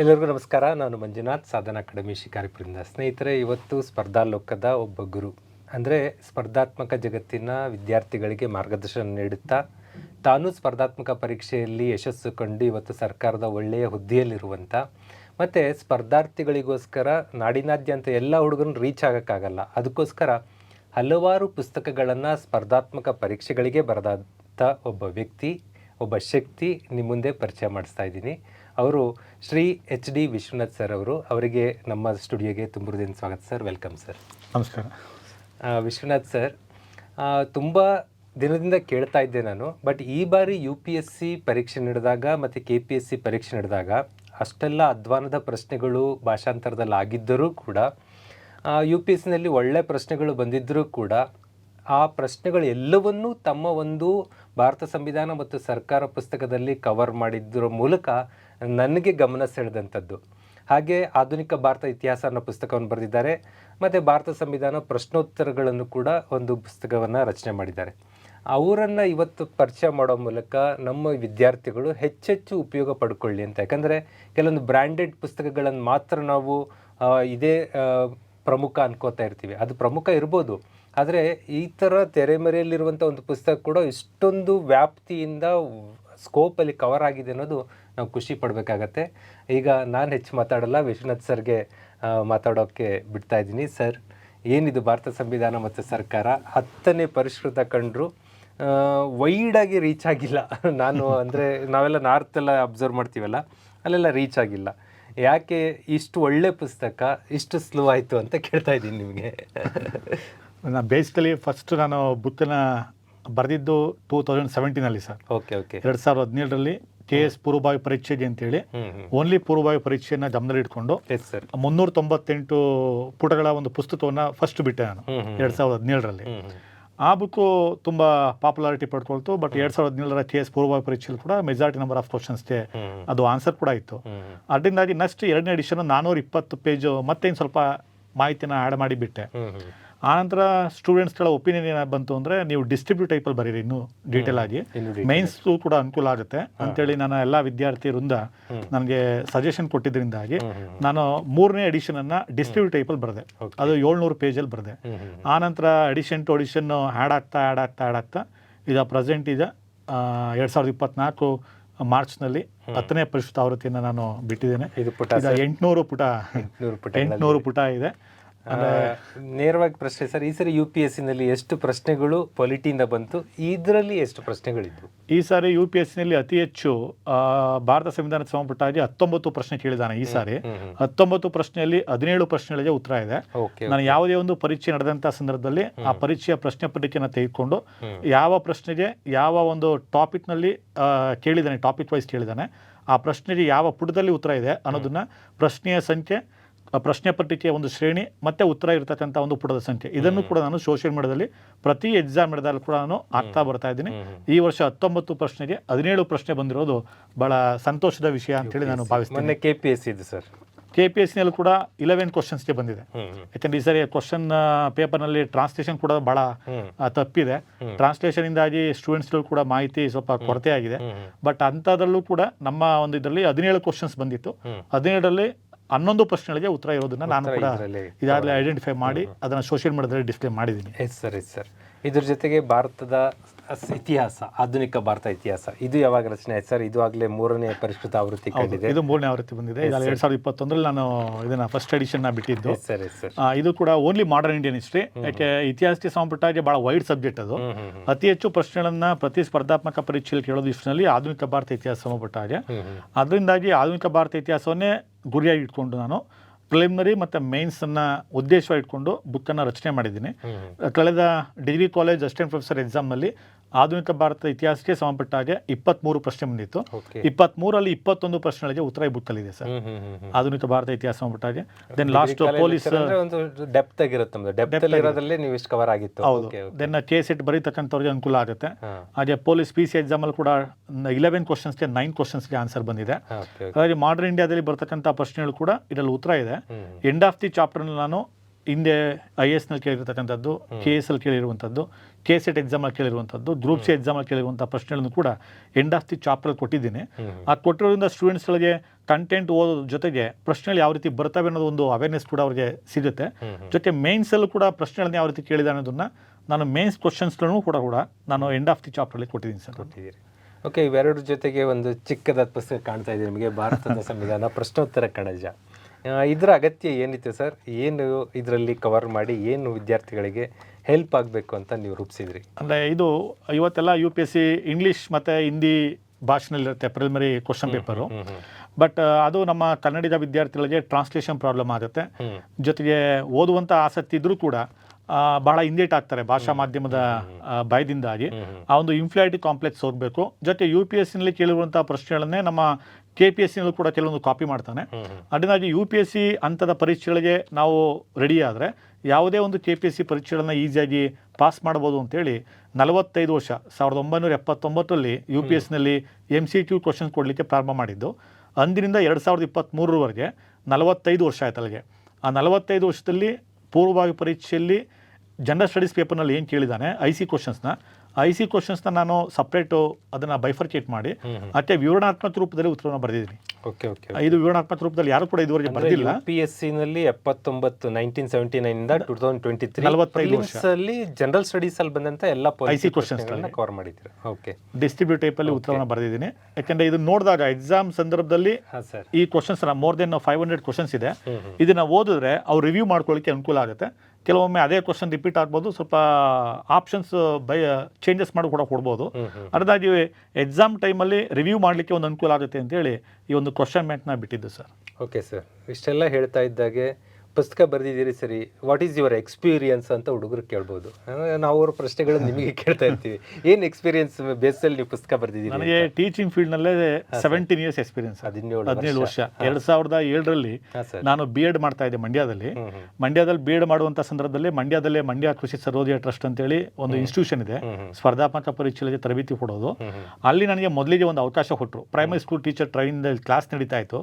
ಎಲ್ಲರಿಗೂ ನಮಸ್ಕಾರ. ನಾನು ಮಂಜುನಾಥ್, ಸಾಧನ ಅಕಾಡೆಮಿ ಶಿಕಾರಿಪುರದಿಂದ. ಸ್ನೇಹಿತರೆ, ಇವತ್ತು ಸ್ಪರ್ಧಾ ಲೋಕದ ಒಬ್ಬ ಗುರು. ಅಂದರೆ ಸ್ಪರ್ಧಾತ್ಮಕ ಜಗತ್ತಿನ ವಿದ್ಯಾರ್ಥಿಗಳಿಗೆ ಮಾರ್ಗದರ್ಶನ ನೀಡುತ್ತಾ, ತಾನು ಸ್ಪರ್ಧಾತ್ಮಕ ಪರೀಕ್ಷೆಯಲ್ಲಿ ಯಶಸ್ಸು ಕಂಡು ಇವತ್ತು ಸರ್ಕಾರದ ಒಳ್ಳೆಯ ಹುದ್ದೆಯಲ್ಲಿರುವಂಥ ಮತ್ತು ಸ್ಪರ್ಧಾರ್ಥಿಗಳಿಗೋಸ್ಕರ ನಾಡಿನಾದ್ಯಂತ ಎಲ್ಲ ಹುಡುಗರನ್ನ ರೀಚ್ ಆಗೋಕ್ಕಾಗಲ್ಲ. ಅದಕ್ಕೋಸ್ಕರ ಹಲವಾರು ಪುಸ್ತಕಗಳನ್ನು ಸ್ಪರ್ಧಾತ್ಮಕ ಪರೀಕ್ಷೆಗಳಿಗೆ ಬರೆದಂಥ ಒಬ್ಬ ವ್ಯಕ್ತಿ, ಒಬ್ಬ ಶಕ್ತಿ ನಿಮ್ಮ ಮುಂದೆ ಪರಿಚಯ ಮಾಡಿಸ್ತಾ ಇದ್ದೀನಿ. ಅವರು Shri H D Vishwanath sir ಅವರು. ಅವರಿಗೆ ನಮ್ಮ ಸ್ಟುಡಿಯೋಗೆ ತುಂಬ ಹೃದಯದ ಸ್ವಾಗತ ಸರ್. Welcome sir. ನಮಸ್ಕಾರ. ವಿಶ್ವನಾಥ್ ಸರ್ ತುಂಬ ದಿನದಿಂದ ಕೇಳ್ತಾ ಇದ್ದೆ ನಾನು. ಬಟ್ ಈ ಬಾರಿ ಯು ಪಿ ಎಸ್ ಸಿ ಪರೀಕ್ಷೆ ನಡೆದಾಗ ಮತ್ತು ಕೆ ಪಿ ಎಸ್ ಸಿ ಪರೀಕ್ಷೆ ನಡೆದಾಗ ಅಷ್ಟೆಲ್ಲ ಅಧ್ವಾನದ ಪ್ರಶ್ನೆಗಳು ಭಾಷಾಂತರದಲ್ಲಿ ಆಗಿದ್ದರೂ ಕೂಡ ಯು ಪಿ ಎಸ್ ಸಿನಲ್ಲಿ ಒಳ್ಳೆ ಪ್ರಶ್ನೆಗಳು ಬಂದಿದ್ದರೂ ಕೂಡ ಆ ಪ್ರಶ್ನೆಗಳು ಎಲ್ಲವನ್ನೂ ತಮ್ಮ ಒಂದು ಭಾರತ ಸಂವಿಧಾನ ಮತ್ತು ಸರ್ಕಾರ ಪುಸ್ತಕದಲ್ಲಿ ಕವರ್ ಮಾಡಿದ್ದರ ಮೂಲಕ ನನಗೆ ಗಮನ ಸೆಳೆದಂಥದ್ದು. ಹಾಗೆ ಆಧುನಿಕ ಭಾರತ ಇತಿಹಾಸ ಅನ್ನೋ ಪುಸ್ತಕವನ್ನು ಬರೆದಿದ್ದಾರೆ. ಮತ್ತು ಭಾರತ ಸಂವಿಧಾನ ಪ್ರಶ್ನೋತ್ತರಗಳನ್ನು ಕೂಡ ಒಂದು ಪುಸ್ತಕವನ್ನು ರಚನೆ ಮಾಡಿದ್ದಾರೆ. ಅವರನ್ನು ಇವತ್ತು ಪರಿಚಯ ಮಾಡೋ ಮೂಲಕ ನಮ್ಮ ವಿದ್ಯಾರ್ಥಿಗಳು ಹೆಚ್ಚೆಚ್ಚು ಉಪಯೋಗ ಪಡ್ಕೊಳ್ಳಿ ಅಂತ. ಯಾಕಂದರೆ ಕೆಲವೊಂದು ಬ್ರ್ಯಾಂಡೆಡ್ ಪುಸ್ತಕಗಳನ್ನು ಮಾತ್ರ ನಾವು ಇದೇ ಪ್ರಮುಖ ಅನ್ಕೋತಾ ಇರ್ತೀವಿ. ಅದು ಪ್ರಮುಖ ಇರ್ಬೋದು. ಆದರೆ ಈ ಥರ ತೆರೆಮರೆಯಲ್ಲಿರುವಂಥ ಒಂದು ಪುಸ್ತಕ ಕೂಡ ಇಷ್ಟೊಂದು ವ್ಯಾಪ್ತಿಯಿಂದ ಸ್ಕೋಪಲ್ಲಿ ಕವರ್ ಆಗಿದೆ ಅನ್ನೋದು ನಾವು ಖುಷಿ ಪಡಬೇಕಾಗತ್ತೆ. ಈಗ ನಾನು ಹೆಚ್ಚು ಮಾತಾಡಲ್ಲ ವಿಶ್ವನಾಥ್ ಸರ್ಗೆ ಮಾತಾಡೋಕ್ಕೆ ಬಿಡ್ತಾ ಇದ್ದೀನಿ. ಸರ್ ಏನಿದು ಭಾರತ ಸಂವಿಧಾನ ಮತ್ತು ಸರ್ಕಾರ? ಹತ್ತನೇ ಪರಿಷ್ಕೃತ ಕಂಡ್ರು ವೈಡಾಗಿ ರೀಚ್ ಆಗಿಲ್ಲ. ನಾನು ಅಂದರೆ ನಾವೆಲ್ಲ ನಾರ್ತ್ ಎಲ್ಲ ಅಬ್ಸರ್ವ್ ಮಾಡ್ತೀವಲ್ಲ ಅಲ್ಲೆಲ್ಲ ರೀಚ್ ಆಗಿಲ್ಲ. ಯಾಕೆ ಇಷ್ಟು ಒಳ್ಳೆ ಪುಸ್ತಕ ಇಷ್ಟು ಸ್ಲೋ ಆಯಿತು ಅಂತ ಕೇಳ್ತಾ ಇದ್ದೀನಿ ನಿಮಗೆ. ನಾನು ಬೇಸಿಕಲಿ ಫಸ್ಟ್ ನಾನು ಬುಕ್ಕನ್ನು ಬರೆದಿದ್ದು ಟೂ ತೌಸಂಡ್ ಸೆವೆಂಟೀನಲ್ಲಿ ಸರ್. ಓಕೆ ಓಕೆ ಎರಡು ಸಾವಿರದ ಹದಿನೇಳರಲ್ಲಿ ಕೆ ಎಸ್ ಪೂರ್ವಭಾವಿ ಪರೀಕ್ಷೆಗೆ ಅಂತೇಳಿ ಓನ್ಲಿ ಪೂರ್ವಭಾವಿ ಪರೀಕ್ಷೆಯನ್ನ ಗಮನದಲ್ಲಿ ಇಟ್ಕೊಂಡು ಮುನ್ನೂರ ತೊಂಬತ್ತೆಂಟು ಪುಟಗಳ ಒಂದು ಪುಸ್ತಕವನ್ನು ಫಸ್ಟ್ ಬಿಟ್ಟೆ ನಾನು ಎರಡ್ ಸಾವಿರದ ಹದಿನೇಳರಲ್ಲಿ. ಆ ಬುಕ್ಕು ತುಂಬ ಪಾಪ್ಯುಲಾರಿಟಿ ಪಡ್ಕೊಳ್ತು ಬಟ್ ಎರಡ್ ಸಾವಿರದ ಹದಿನೇಳರ ಕೆ ಎಸ್ ಪೂರ್ವಭಾವಿ ಪರೀಕ್ಷೆಯಲ್ಲಿ ಕೂಡ ಮೆಜಾರಿಟಿ ನಂಬರ್ ಆಫ್ ಕ್ವಶನ್ಸ್ಗೆ ಅದು ಆನ್ಸರ್ ಕೂಡ ಇತ್ತು ಅದರಿಂದಾಗಿ ನೆಕ್ಸ್ಟ್ ಎರಡನೇ ಎಡಿಷನ್ ನಾನ್ನೂರ ಇಪ್ಪತ್ತು ಪೇಜು ಮತ್ತೆ ಸ್ವಲ್ಪ ಮಾಹಿತಿನ ಆ್ಯಡ್ ಮಾಡಿ ಬಿಟ್ಟೆ. ಹ್ಞೂ ಹ್ಞೂ ಆನಂತರ ಸ್ಟೂಡೆಂಟ್ಸ್ಗಳ ಒಪಿನಿಯನ್ ಏನಾದ್ರು ಬಂತು ಅಂದರೆ ನೀವು ಡಿಸ್ಟ್ರಿಬ್ಯೂಟ್ ಟೈಪಲ್ಲಿ ಬರೀರಿ ಇನ್ನೂ ಡೀಟೇಲ್ ಆಗಿ. ಮೈನ್ಸ್ ಕೂಡ ಅನುಕೂಲ ಆಗುತ್ತೆ. ಅಂತೇಳಿ ನಾನು ಎಲ್ಲ ವಿದ್ಯಾರ್ಥಿರಿಂದ ನನಗೆ ಸಜೆಷನ್ ಕೊಟ್ಟಿದ್ದರಿಂದಾಗಿ ನಾನು ಮೂರನೇ ಎಡಿಷನನ್ನು ಡಿಸ್ಟ್ರಿಬ್ಯೂಟ್ ಟೈಪಲ್ಲಿ ಬರೆದೆ. ಅದು ಏಳ್ನೂರು ಪೇಜಲ್ಲಿ ಬರೆದೆ. ಆನಂತರ ಎಡಿಷನ್ ಟು ಎಡಿಷನ್ ಆ್ಯಡ್ ಆಗ್ತಾ ಆ್ಯಡ್ ಆಗ್ತಾ ಆ್ಯಡ್ ಆಗ್ತಾ ಈಗ ಪ್ರೆಸೆಂಟ್ ಇದೆ ಎರಡು ಸಾವಿರದ ಇಪ್ಪತ್ನಾಲ್ಕು ಮಾರ್ಚ್ನಲ್ಲಿ ಹತ್ತನೇ ಪರಿಷ್ಕೃತ ಆವೃತ್ತಿಯನ್ನು ನಾನು ಬಿಟ್ಟಿದ್ದೇನೆ. ಇದು ಎಂಟುನೂರು ಪುಟ ನೂರು ಪುಟ ಎಂಟುನೂರು ಪುಟ ಇದೆ. ನೇರವಾಗಿ ಪ್ರಶ್ನೆ ಸರ್ ಈ ಸರಿ ಯು ಪಿ ಎಸ್ ಸಿನಲ್ಲಿ ಎಷ್ಟು ಪ್ರಶ್ನೆಗಳು ಪೊಲಿಟಿಯಿಂದ ಬಂತು? ಇದರಲ್ಲಿ ಎಷ್ಟು ಪ್ರಶ್ನೆಗಳಿದ್ವು? ಈ ಸಾರಿ ಯು ಪಿ ಎಸ್ ಸಿನಲ್ಲಿ ಅತಿ ಹೆಚ್ಚು ಭಾರತ ಸಂವಿಧಾನ ಸಂಬಂಧಪಟ್ಟಾಗಿ ಹತ್ತೊಂಬತ್ತು ಪ್ರಶ್ನೆ ಕೇಳಿದಾನೆ ಈ ಸಾರಿ. ಹತ್ತೊಂಬತ್ತು ಪ್ರಶ್ನೆಯಲ್ಲಿ ಹದಿನೇಳು ಪ್ರಶ್ನೆಗಳಿಗೆ ಉತ್ತರ ಇದೆ. ನಾನು ಯಾವುದೇ ಒಂದು ಪರೀಕ್ಷೆ ನಡೆದಂತಹ ಸಂದರ್ಭದಲ್ಲಿ ಆ ಪರೀಕ್ಷೆಯ ಪ್ರಶ್ನೆ ಪತ್ರಿಕೆಯನ್ನು ತೆಗೆದುಕೊಂಡು ಯಾವ ಪ್ರಶ್ನೆಗೆ ಯಾವ ಒಂದು ಟಾಪಿಕ್ನಲ್ಲಿ ಕೇಳಿದ್ದಾನೆ ಟಾಪಿಕ್ ವೈಸ್ ಕೇಳಿದ್ದಾನೆ ಆ ಪ್ರಶ್ನೆಗೆ ಯಾವ ಪುಟದಲ್ಲಿ ಉತ್ತರ ಇದೆ ಅನ್ನೋದನ್ನ ಪ್ರಶ್ನೆಯ ಸಂಖ್ಯೆ ಪ್ರಶ್ನೆ ಪತ್ರಿಕೆಯ ಒಂದು ಶ್ರೇಣಿ ಮತ್ತೆ ಉತ್ತರ ಇರತಕ್ಕಂಥ ಒಂದು ಪುಟದ ಸಂಖ್ಯೆ. ಇದನ್ನು ಕೂಡ ನಾನು ಸೋಷಿಯಲ್ ಮೀಡಿಯಾದಲ್ಲಿ ಪ್ರತಿ ಎಕ್ಸಾಮ್ ಮೀಡಿಯಾದಲ್ಲಿ ಕೂಡ ನಾನು ಆಗ್ತಾ ಬರ್ತಾ ಇದ್ದೀನಿ. ಈ ವರ್ಷ ಹತ್ತೊಂಬತ್ತು ಪ್ರಶ್ನೆಗೆ ಹದಿನೇಳು ಪ್ರಶ್ನೆ ಬಂದಿರೋದು ಬಹಳ ಸಂತೋಷದ ವಿಷಯ ಅಂತೇಳಿ ನಾನು ಭಾವಿಸ್ತೇನೆ. ಕೆ ಪಿ ಎಸ್ ಇದೆ ಸರ್. ಕೆ ಪಿ ಎಸ್ನಲ್ಲಿ ಕೂಡ ಇಲೆವೆನ್ ಕ್ವಶನ್ಸ್ಗೆ ಬಂದಿದೆ. ಯಾಕಂದ್ರೆ ಈ ಸರಿ ಕ್ವಶನ್ ಪೇಪರ್ನಲ್ಲಿ ಟ್ರಾನ್ಸ್ಲೇಷನ್ ಕೂಡ ಬಹಳ ತಪ್ಪಿದೆ. ಟ್ರಾನ್ಸ್ಲೇಷನ್ ಇಂದಾಗಿ ಸ್ಟೂಡೆಂಟ್ಸ್ಗಳು ಕೂಡ ಮಾಹಿತಿ ಸ್ವಲ್ಪ ಕೊರತೆ ಆಗಿದೆ ಬಟ್ ಅಂಥದ್ರಲ್ಲೂ ಕೂಡ ನಮ್ಮ ಒಂದು ಇದರಲ್ಲಿ ಹದಿನೇಳು ಕ್ವಶನ್ಸ್ ಬಂದಿತ್ತು. ಹದಿನೇಳರಲ್ಲಿ ಹನ್ನೊಂದು ಪ್ರಶ್ನೆಗಳಿಗೆ ಉತ್ತರ ಇರೋದನ್ನ ನಾನು ಕೂಡ ಈಗಾಗಲೇ ಐಡೆಂಟಿಫೈ ಮಾಡಿ ಅದನ್ನು ಸೋಷಿಯಲ್ ಮೀಡಿಯಾದಲ್ಲಿ ಡಿಸ್ಪ್ಲೇ ಮಾಡಿದ್ದೀನಿ ಎಸ್ ಸರ್ ಎಸ್ ಸರ್. ಇದ್ರ ಜೊತೆಗೆ ಭಾರತದ ಇತಿಹಾಸ ಆಧುನಿಕ ಭಾರತ ಇತಿಹಾಸ. ಇದು ಯಾವಾಗ ರಚನೆ ಆಯ್ತು ಸರ್? ಇದು ಆಗಲೇ ಮೂರನೇ ಪರಿಷ್ಕೃತ ಆವೃತ್ತಿ ಕಂಡಿದೆ. ಇದು ಮೂರನೇ ಆವೃತ್ತಿ ಬಂದಿದೆ. ಎರಡ್ ಎರಡು ಸಾವಿರದ ಇಪ್ಪತ್ತೊಂದರಲ್ಲಿ ನಾನು ಇದನ್ನ ಫಸ್ಟ್ ಎಡಿಷನ್ನ ಬಿಟ್ಟಿದ್ದು. ಸರ್ ಸರ್ ಇದು ಕೂಡ ಓನ್ಲಿ ಮಾಡರ್ನ್ ಇಂಡಿಯನ್ ಹಿಸ್ಟ್ರಿ ಯಾಕೆ ಇತಿಹಾಸಕ್ಕೆ ಸಂಬಂಧಪಟ್ಟಾಗೆ ಭಾಳ ವೈಡ್ ಸಬ್ಜೆಕ್ಟ್ ಅದು. ಅತಿ ಹೆಚ್ಚು ಪ್ರಶ್ನೆಗಳನ್ನ ಪ್ರತಿ ಸ್ಪರ್ಧಾತ್ಮಕ ಪರೀಕ್ಷೆಯಲ್ಲಿ ಕೇಳೋದು ಇಷ್ಟನಲ್ಲಿ ಆಧುನಿಕ ಭಾರತ ಇತಿಹಾಸ ಸಂಬಂಧಪಟ್ಟ ಹಾಗೆ. ಅದರಿಂದಾಗಿ ಆಧುನಿಕ ಭಾರತ ಇತಿಹಾಸವನ್ನೇ ಗುರಿಯಾಗಿ ಇಟ್ಕೊಂಡು ನಾನು ಪ್ರಿಲಿಮಿನರಿ ಮತ್ತು ಮೇನ್ಸನ್ನು ಉದ್ದೇಶವಾಗಿ ಇಟ್ಕೊಂಡು ಬುಕ್ಕನ್ನು ರಚನೆ ಮಾಡಿದ್ದೀನಿ. ಕಳೆದ ಡಿಗ್ರಿ ಕಾಲೇಜ್ ಅಸಿಸ್ಟೆಂಟ್ ಪ್ರೊಫೆಸರ್ ಎಕ್ಸಾಮ್ನಲ್ಲಿ ಆಧುನಿಕ ಭಾರತ ಇತಿಹಾಸಕ್ಕೆ ಸಂಬಂಧಪಟ್ಟ ಹಾಗೆ ಇಪ್ಪತ್ತ್ಮೂರು ಪ್ರಶ್ನೆ ಬಂದಿತ್ತು. ಇಪ್ಪತ್ಮೂರಲ್ಲಿ ಇಪ್ಪತ್ತೊಂದು ಪ್ರಶ್ನೆಗಳಿಗೆ ಉತ್ತರ ಈ ಬುಕ್ಕಲ್ಲಿದೆ ಸರ್. ಆಧುನಿಕ ಭಾರತ ಇತಿಹಾಸ ಸಂಬಂಧಪಟ್ಟ ಹಾಗೆ. ದೆನ್ ಲಾಸ್ಟ್ ಪೊಲೀಸ್ ಡೆಪ್ತ್ ಆಗಿರುತ್ತೆ ನೀವು ಇಷ್ಟು ಕವರ್ ಆಗಿತ್ತು. ಹೌದು. ದೆನ್ ಕೆ ಸೆಟ್ ಬರೀತಕ್ಕಂಥವ್ರಿಗೆ ಅನುಕೂಲ ಆಗುತ್ತೆ. ಹಾಗೆ ಪೊಲೀಸ್ ಪಿ ಸಿ ಎಕ್ಸಾಮ್ ಅಲ್ಲಿ ಕೂಡ ಇಲೆವೆನ್ ಕ್ವಶನ್ಸ್ಗೆ ನೈನ್ ಕ್ವಶನ್ಸ್ಗೆ ಆನ್ಸರ್ ಬಂದಿದೆ. ಹಾಗಾಗಿ ಮಾಡರ್ನ್ ಇಂಡಿಯಾದಲ್ಲಿ ಬರ್ತಕ್ಕಂಥ ಪ್ರಶ್ನೆಗಳು ಕೂಡ ಇದರಲ್ಲಿ ಉತ್ತರ ಇದೆ. ಎಂಡ್ ಆಫ್ ದಿ ಚಾಪ್ಟರ್ ನಾನು ಹಿಂದೆ ಐ ಎಸ್ನಲ್ಲಿ ಕೇಳಿರ್ತಕ್ಕಂಥದ್ದು ಕೆ ಎಸ್ ಅಲ್ಲಿ ಕೇಳಿರುವಂಥದ್ದು ಕೆ ಸೆಟ್ ಎಕ್ಸಾಮಲ್ಲಿ ಕೇಳಿರುವಂಥದ್ದು ಗ್ರೂಪ್ ಸಿ ಎಕ್ಸಾಮಲ್ಲಿ ಕೇಳಿರುವಂಥ ಪ್ರಶ್ನೆಗಳನ್ನು ಕೂಡ ಎಂಡ್ ಆಫ್ ದಿ ಚಾಪ್ಟರ್ ಕೊಟ್ಟಿದ್ದೀನಿ. ಆ ಕೊಟ್ಟಿರೋದ್ರಿಂದ ಸ್ಟೂಡೆಂಟ್ಸ್ಗಳಿಗೆ ಕಂಟೆಂಟ್ ಓದೋದ್ರ ಜೊತೆಗೆ ಪ್ರಶ್ನೆಗಳು ಯಾವ ರೀತಿ ಬರ್ತವೆ ಅನ್ನೋದು ಒಂದು ಅವೇರ್ನೆಸ್ ಕೂಡ ಅವರಿಗೆ ಸಿಗುತ್ತೆ. ಜೊತೆ ಮೇನ್ಸಲ್ಲೂ ಕೂಡ ಪ್ರಶ್ನೆಗಳನ್ನ ಯಾವ ರೀತಿ ಕೇಳಿದೆ ಅನ್ನೋದನ್ನ ನಾನು ಮೇನ್ಸ್ ಕ್ವಶನ್ಸ್ಗಳನ್ನು ಕೂಡ ಕೂಡ ನಾನು ಎಂಡ್ ಆಫ್ ದಿ ಚಾಪ್ಟರಲ್ಲಿ ಕೊಟ್ಟಿದ್ದೀನಿ ಸರ್. ಕೊಟ್ಟಿದ್ದೀರಿ. ಓಕೆ ಇವೆರಡರ ಜೊತೆಗೆ ಒಂದು ಚಿಕ್ಕದಾದ ಪುಸ್ತಕ ಕಾಣ್ತಾ ಇದೆ ನಿಮಗೆ. ಭಾರತದ ಸಂವಿಧಾನ ಪ್ರಶ್ನೋತ್ತರ ಕಣಜ. ಇದರ ಅಗತ್ಯ ಏನಿತ್ತು ಸರ್? ಏನು ಇದರಲ್ಲಿ ಕವರ್ ಮಾಡಿ ಏನು ವಿದ್ಯಾರ್ಥಿಗಳಿಗೆ ಹೆಲ್ಪ್ ಆಗಬೇಕು ಅಂತ ನೀವು ರೂಪಿಸಿದ್ರಿ? ಅಂದರೆ ಇದು ಇವತ್ತೆಲ್ಲ U P S C English ಮತ್ತು ಹಿಂದಿ ಭಾಷೆನಲ್ಲಿರುತ್ತೆ ಪ್ರೈಮರಿ ಕ್ವಶನ್ ಪೇಪರು ಬಟ್ ಅದು ನಮ್ಮ ಕನ್ನಡದ ವಿದ್ಯಾರ್ಥಿಗಳಿಗೆ ಟ್ರಾನ್ಸ್ಲೇಷನ್ ಪ್ರಾಬ್ಲಮ್ ಆಗುತ್ತೆ. ಜೊತೆಗೆ ಓದುವಂಥ ಆಸಕ್ತಿ ಇದ್ದರೂ ಕೂಡ ಬಹಳ ಹಿಂದೇಟ್ ಆಗ್ತಾರೆ ಭಾಷಾ ಮಾಧ್ಯಮದ ಭಯದಿಂದಾಗಿ. ಆ ಒಂದು ಇನ್ಫ್ಲಾಯಿಟಿ ಕಾಂಪ್ಲೆಕ್ಸ್ ಹೋಗಬೇಕು ಜೊತೆ ಯು ಪಿ ಎಸ್ ಸಿನಲ್ಲಿ ಕೇಳಿರುವಂಥ ಪ್ರಶ್ನೆಗಳನ್ನೇ ನಮ್ಮ ಕೆ ಪಿ ಎಸ್ ಸಿನಲ್ಲೂ ಕೂಡ ಕೆಲವೊಂದು ಕಾಪಿ ಮಾಡ್ತಾನೆ. ಅದರಿಂದಾಗಿ ಯು ಪಿ ಎಸ್ ಸಿ ಹಂತದ ಪರೀಕ್ಷೆಗಳಿಗೆ ನಾವು ರೆಡಿ ಆದರೆ ಯಾವುದೇ ಒಂದು ಕೆ ಪಿ ಎಸ್ ಸಿ ಪರೀಕ್ಷೆಗಳನ್ನು ಈಸಿಯಾಗಿ ಪಾಸ್ ಮಾಡ್ಬೋದು ಅಂತೇಳಿ ನಲವತ್ತೈದು ವರ್ಷ ಸಾವಿರದ ಒಂಬೈನೂರ ಎಪ್ಪತ್ತೊಂಬತ್ತರಲ್ಲಿ ಯು ಪಿ ಎಸ್ನಲ್ಲಿ ಎಂ ಸಿ ಕ್ಯೂ ಕ್ವಶನ್ಸ್ ಕೊಡಲಿಕ್ಕೆ ಪ್ರಾರಂಭ ಮಾಡಿದ್ದು. ಅಂದಿನಿಂದ ಎರಡು ಸಾವಿರದ ಇಪ್ಪತ್ತ್ಮೂರರವರೆಗೆ ನಲವತ್ತೈದು ವರ್ಷ ಆಯ್ತು ಅಲ್ಲಿಗೆ. ಆ ನಲವತ್ತೈದು ವರ್ಷದಲ್ಲಿ ಪೂರ್ವಭಾವಿ ಪರೀಕ್ಷೆಯಲ್ಲಿ ಜನರಲ್ ಸ್ಟಡೀಸ್ ಪೇಪರ್ನಲ್ಲಿ ಏನು ಕೇಳಿದ್ದಾನೆ? ಐ ಸಿ ಕ್ವಶನ್ಸ್ನ ಐ ಸಿ ಕ್ವಶನ್ಸ್ನ ನಾನು ಸಪ್ರೇಟು ಅದನ್ನು ಬೈಫರ್ಕೇಟ್ ಮಾಡಿ ಮತ್ತೆ ವಿವರಣಾತ್ಮಕ ರೂಪದಲ್ಲಿ ಉತ್ತರವನ್ನು ಬರೆದಿದ್ದೀನಿ. ಓಕೆ ಓಕೆ ಇದು ವಿವರಣಾತ್ಮಕ ರೂಪದಲ್ಲಿ ಯಾರು ಕೂಡ ಇದುವರೆಗೆ ಬರೆದಿಲ್ಲ. ಪಿ ಎಸ್ ಸಿ ನಲ್ಲಿ ಎಪ್ಪತ್ತೊಂಬತ್ತು ನೈನ್ಟೀನ್ ಸೆವೆಂಟಿ ನೈನ್ ಇಂದ ಟೂ ತೌಸಂಡ್ ಟ್ವೆಂಟಿ ತ್ರೀ ನಲವತ್ತೈದು ವರ್ಷ. ಅಲ್ಲಿ ಜನರಲ್ ಸ್ಟಡೀಸ್ ಅಲ್ಲಿ ಬಂದಂತ ಎಲ್ಲ ಸಿ ಕ್ವಶನ್ಸ್ಗಳನ್ನ ಕವರ್ ಮಾಡಿದ್ದೀರಾ? ಓಕೆ ಡಿಸ್ಟ್ರಿಬ್ಯೂಟ್ ಟೈಪಲ್ಲಿ ಉತ್ತರವನ್ನು ಬರೆದಿದ್ದೀನಿ. ಯಾಕಂದ್ರೆ ಇದು ನೋಡಿದಾಗ ಎಕ್ಸಾಮ್ ಸಂದರ್ಭದಲ್ಲಿ ಈ questions more than five hundred questions ಇದೆ. ಇದನ್ನ ಓದಿದ್ರೆ ಅವ್ರು ರಿವ್ಯೂ ಮಾಡ್ಕೊಳ್ಳಿಕ್ಕೆ ಅನುಕೂಲ ಆಗುತ್ತೆ. ಕೆಲವೊಮ್ಮೆ ಅದೇ ಕ್ವಶನ್ ರಿಪೀಟ್ ಆಗ್ಬೋದು. ಸ್ವಲ್ಪ ಆಪ್ಷನ್ಸ್ ಬೈ ಚೇಂಜಸ್ ಮಾಡಿ ಕೂಡ ಕೊಡ್ಬೋದು. ಅರ್ಧಾಗಿ ಎಕ್ಸಾಮ್ ಟೈಮಲ್ಲಿ ರಿವ್ಯೂ ಮಾಡಲಿಕ್ಕೆ ಒಂದು ಅನುಕೂಲ ಆಗುತ್ತೆ ಅಂತೇಳಿ ಈ ಒಂದು ಕ್ವಶನ್ ಬ್ಯಾಂಕ್ನ ಬಿಟ್ಟಿದ್ದು ಸರ್. ಓಕೆ ಸರ್ ಇಷ್ಟೆಲ್ಲ ಹೇಳ್ತಾ ಇದ್ದಾಗೆ ಪುಸ್ತಕ ಬರೆದಿದ್ದೀರಿ ಸರಿ. ವಾಟ್ ಈಸ್ ಯುವರ್ ಎಕ್ಸ್ಪೀರಿಯನ್ಸ್ ಅಂತ ಹುಡುಗರು ಕೇಳ್ಬೋದು. ನಾವು ಅವ್ರ ಪ್ರಶ್ನೆಗಳು ನಿಮಗೆ ಕೇಳ್ತಾ ಇರ್ತೀವಿ. ಏನು ಎಕ್ಸ್ಪೀರಿಯನ್ಸ್ ಬೇಸಲ್ಲಿ ನೀವು ಪುಸ್ತಕ ಬರೆದಿದ್ದೀರಿ ನನಗೆ ಟೀಚಿಂಗ್ ಫೀಲ್ಡ್ನಲ್ಲೇ ಸೆವೆಂಟೀನ್ ಇಯರ್ಸ್ ಎಕ್ಸ್ಪೀರಿಯನ್ಸ್ ಹದಿನೇಳು ಹದಿನೇಳು ವರ್ಷ. ಎರಡು ಸಾವಿರದ ಏಳರಲ್ಲಿ ನಾನು ಬಿ ಎಡ್ ಮಾಡ್ತಾ ಇದ್ದೆ ಮಂಡ್ಯದಲ್ಲಿ. ಮಂಡ್ಯದಲ್ಲಿ ಬಿ ಎಡ್ ಮಾಡುವಂಥ ಸಂದರ್ಭದಲ್ಲಿ ಮಂಡ್ಯದಲ್ಲೇ ಮಂಡ್ಯ ಕೃಷಿ ಸರ್ವೋದಯ ಟ್ರಸ್ಟ್ ಅಂತೇಳಿ ಒಂದು ಇನ್ಸ್ಟಿಟ್ಯೂಷನ್ ಇದೆ. ಸ್ಪರ್ಧಾತ್ಮಕ ಪರೀಕ್ಷೆಯಲ್ಲಿ ತರಬೇತಿ ಕೊಡೋದು. ಅಲ್ಲಿ ನನಗೆ ಮೊದಲಿಗೆ ಒಂದು ಅವಕಾಶ ಕೊಟ್ಟರು primary school teacher train class ನಡೀತಾ ಇತ್ತು.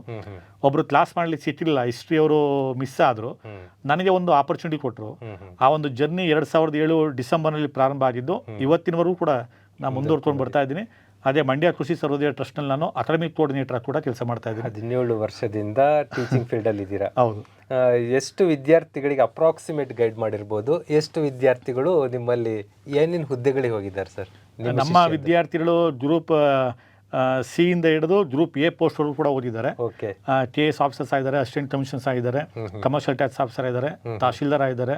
ಒಬ್ರು ಕ್ಲಾಸ್ ಮಾಡಲಿಕ್ಕೆ ಸಿಕ್ಕಿಲ್ಲ ಹಿಸ್ಟ್ರಿ ಅವರು ಮಿಸ್ ಆದರು. ಹ್ಮ್. ನನಗೆ ಒಂದು ಆಪರ್ಚುನಿಟಿ ಕೊಟ್ಟರು. ಆ ಒಂದು ಜರ್ನಿ ಎರಡು ಸಾವಿರದ ಏಳು ಡಿಸೆಂಬರ್ನಲ್ಲಿ ಪ್ರಾರಂಭ ಆಗಿದ್ದು ಇವತ್ತಿನವರೆಗೂ ಕೂಡ ನಾನು ಮುಂದುವರ್ಕೊಂಡು ಬರ್ತಾ ಇದ್ದೀನಿ. ಅದೇ ಮಂಡ್ಯ ಕೃಷಿ ಸರ್ವೋದಯ ಟ್ರಸ್ಟ್ನಲ್ಲಿ ನಾನು ಅಕಾಡೆಮಿಕ್ ಕೋರ್ಡಿನೇಟರ್ ಕೂಡ ಕೆಲಸ ಮಾಡ್ತಾ ಇದ್ದೀನಿ. ಹದಿನೇಳು ವರ್ಷದಿಂದ ಟೀಚಿಂಗ್ ಫೀಲ್ಡಲ್ಲಿ ಇದ್ದೀರಾ? ಹೌದು. ಎಷ್ಟು ವಿದ್ಯಾರ್ಥಿಗಳಿಗೆ ಅಪ್ರಾಕ್ಸಿಮೇಟ್ ಗೈಡ್ ಮಾಡಿರ್ಬೋದು? ಎಷ್ಟು ವಿದ್ಯಾರ್ಥಿಗಳು ನಿಮ್ಮಲ್ಲಿ ಏನೇನು ಹುದ್ದೆಗಳಿಗೆ ಹೋಗಿದ್ದಾರೆ ಸರ್? ನಮ್ಮ ವಿದ್ಯಾರ್ಥಿಗಳು ಗ್ರೂಪ್ ಸಿ ಇಂದ ಹಿಡಿದು ಗ್ರೂಪ್ ಎ ಪೋಸ್ಟ್ವರೆಗೂ ಕೂಡ ಓದಿದ್ದಾರೆ. ಟಿ ಎಸ್ ಆಫೀಸರ್ಸ್ ಆಗಿದ್ದಾರೆ ಅಸಿಸ್ಟೆಂಟ್ ಕಮಿಷನ್ಸ್ ಆಗಿದ್ದಾರೆ ಕಮರ್ಷಿಯಲ್ ಟ್ಯಾಕ್ಸ್ ಆಫೀಸರ್ ಆಗಿದ್ದಾರೆ ತಹಶೀಲ್ದಾರ್ ಆಗಿದ್ದಾರೆ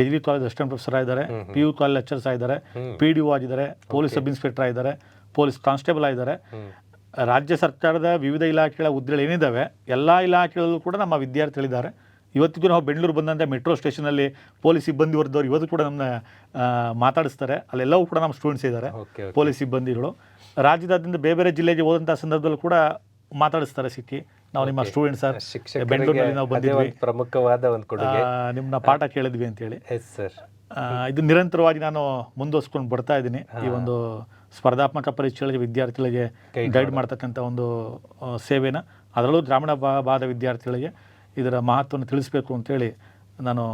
ಡಿಗ್ರಿ ಕಾಲೇಜ್ ಅಸಿಸ್ಟೆಂಟ್ ಪ್ರೊಫೆಸರ್ ಆಗಿದ್ದಾರೆ ಪಿ ಯು ಕಾಲೇಜ್ ಲೆಕ್ಚರ್ಸ್ ಆಗಿದ್ದಾರೆ ಪಿ ಡಿ ಒ ಆಗಿದ್ದಾರೆ ಪೊಲೀಸ್ ಸಬ್ ಇನ್ಸ್ಪೆಕ್ಟರ್ ಆಗಿದ್ದಾರೆ ಪೊಲೀಸ್ ಕಾನ್ಸ್ಟೇಬಲ್ ಆಗಿದ್ದಾರೆ. ರಾಜ್ಯ ಸರ್ಕಾರದ ವಿವಿಧ ಇಲಾಖೆಗಳ ಹುದ್ದೆಗಳು ಏನಿದ್ದಾವೆ ಎಲ್ಲ ಇಲಾಖೆಗಳಲ್ಲೂ ಕೂಡ ನಮ್ಮ ವಿದ್ಯಾರ್ಥಿಗಳಿದ್ದಾರೆ. ಇವತ್ತಿಗೂ ನಾವು ಬೆಂಗಳೂರು ಬಂದಂತೆ ಮೆಟ್ರೋ ಸ್ಟೇಷನಲ್ಲಿ ಪೊಲೀಸ್ ಸಿಬ್ಬಂದಿ ವರ್ದವ್ರು ಇವತ್ತು ಕೂಡ ನಮ್ಮನ್ನ ಮಾತಾಡಿಸ್ತಾರೆ. ಅಲ್ಲೆಲ್ಲವೂ ಕೂಡ ನಮ್ಮ ಸ್ಟೂಡೆಂಟ್ಸ್ ಇದ್ದಾರೆ. ಪೊಲೀಸ್ ಸಿಬ್ಬಂದಿಗಳು. ರಾಜ್ಯದಾದ್ಯಂತ ಬೇರೆ ಬೇರೆ ಜಿಲ್ಲೆಗೆ ಹೋದಂಥ ಸಂದರ್ಭದಲ್ಲೂ ಕೂಡ ಮಾತಾಡಿಸ್ತಾರೆ ಸಿಕ್ಕಿ. ನಾವು ನಿಮ್ಮ ಸ್ಟೂಡೆಂಟ್ ಸರ್ ಬೆಂಗಳೂರಿನಲ್ಲಿ ನಾವು ಬಂದಿದ್ದೀವಿ ಬಂದಿದ್ವಿ. ಪ್ರಮುಖವಾದ ಒಂದು ನಿಮ್ಮನ್ನ ಪಾಠ ಕೇಳಿದ್ವಿ ಅಂತೇಳಿ. ಎಸ್ ಸರ್ ಇದು ನಿರಂತರವಾಗಿ ನಾನು ಮುಂದುವರ್ಸ್ಕೊಂಡು ಬರ್ತಾ ಇದ್ದೀನಿ. ಈ ಒಂದು ಸ್ಪರ್ಧಾತ್ಮಕ ಪರೀಕ್ಷೆಗಳಿಗೆ ವಿದ್ಯಾರ್ಥಿಗಳಿಗೆ ಗೈಡ್ ಮಾಡ್ತಕ್ಕಂಥ ಒಂದು ಸೇವೆನ. ಅದರಲ್ಲೂ ಗ್ರಾಮೀಣ ಭಾಗದ ವಿದ್ಯಾರ್ಥಿಗಳಿಗೆ ಇದರ ಮಹತ್ವವನ್ನು ತಿಳಿಸ್ಬೇಕು ಅಂತೇಳಿ ನಾನು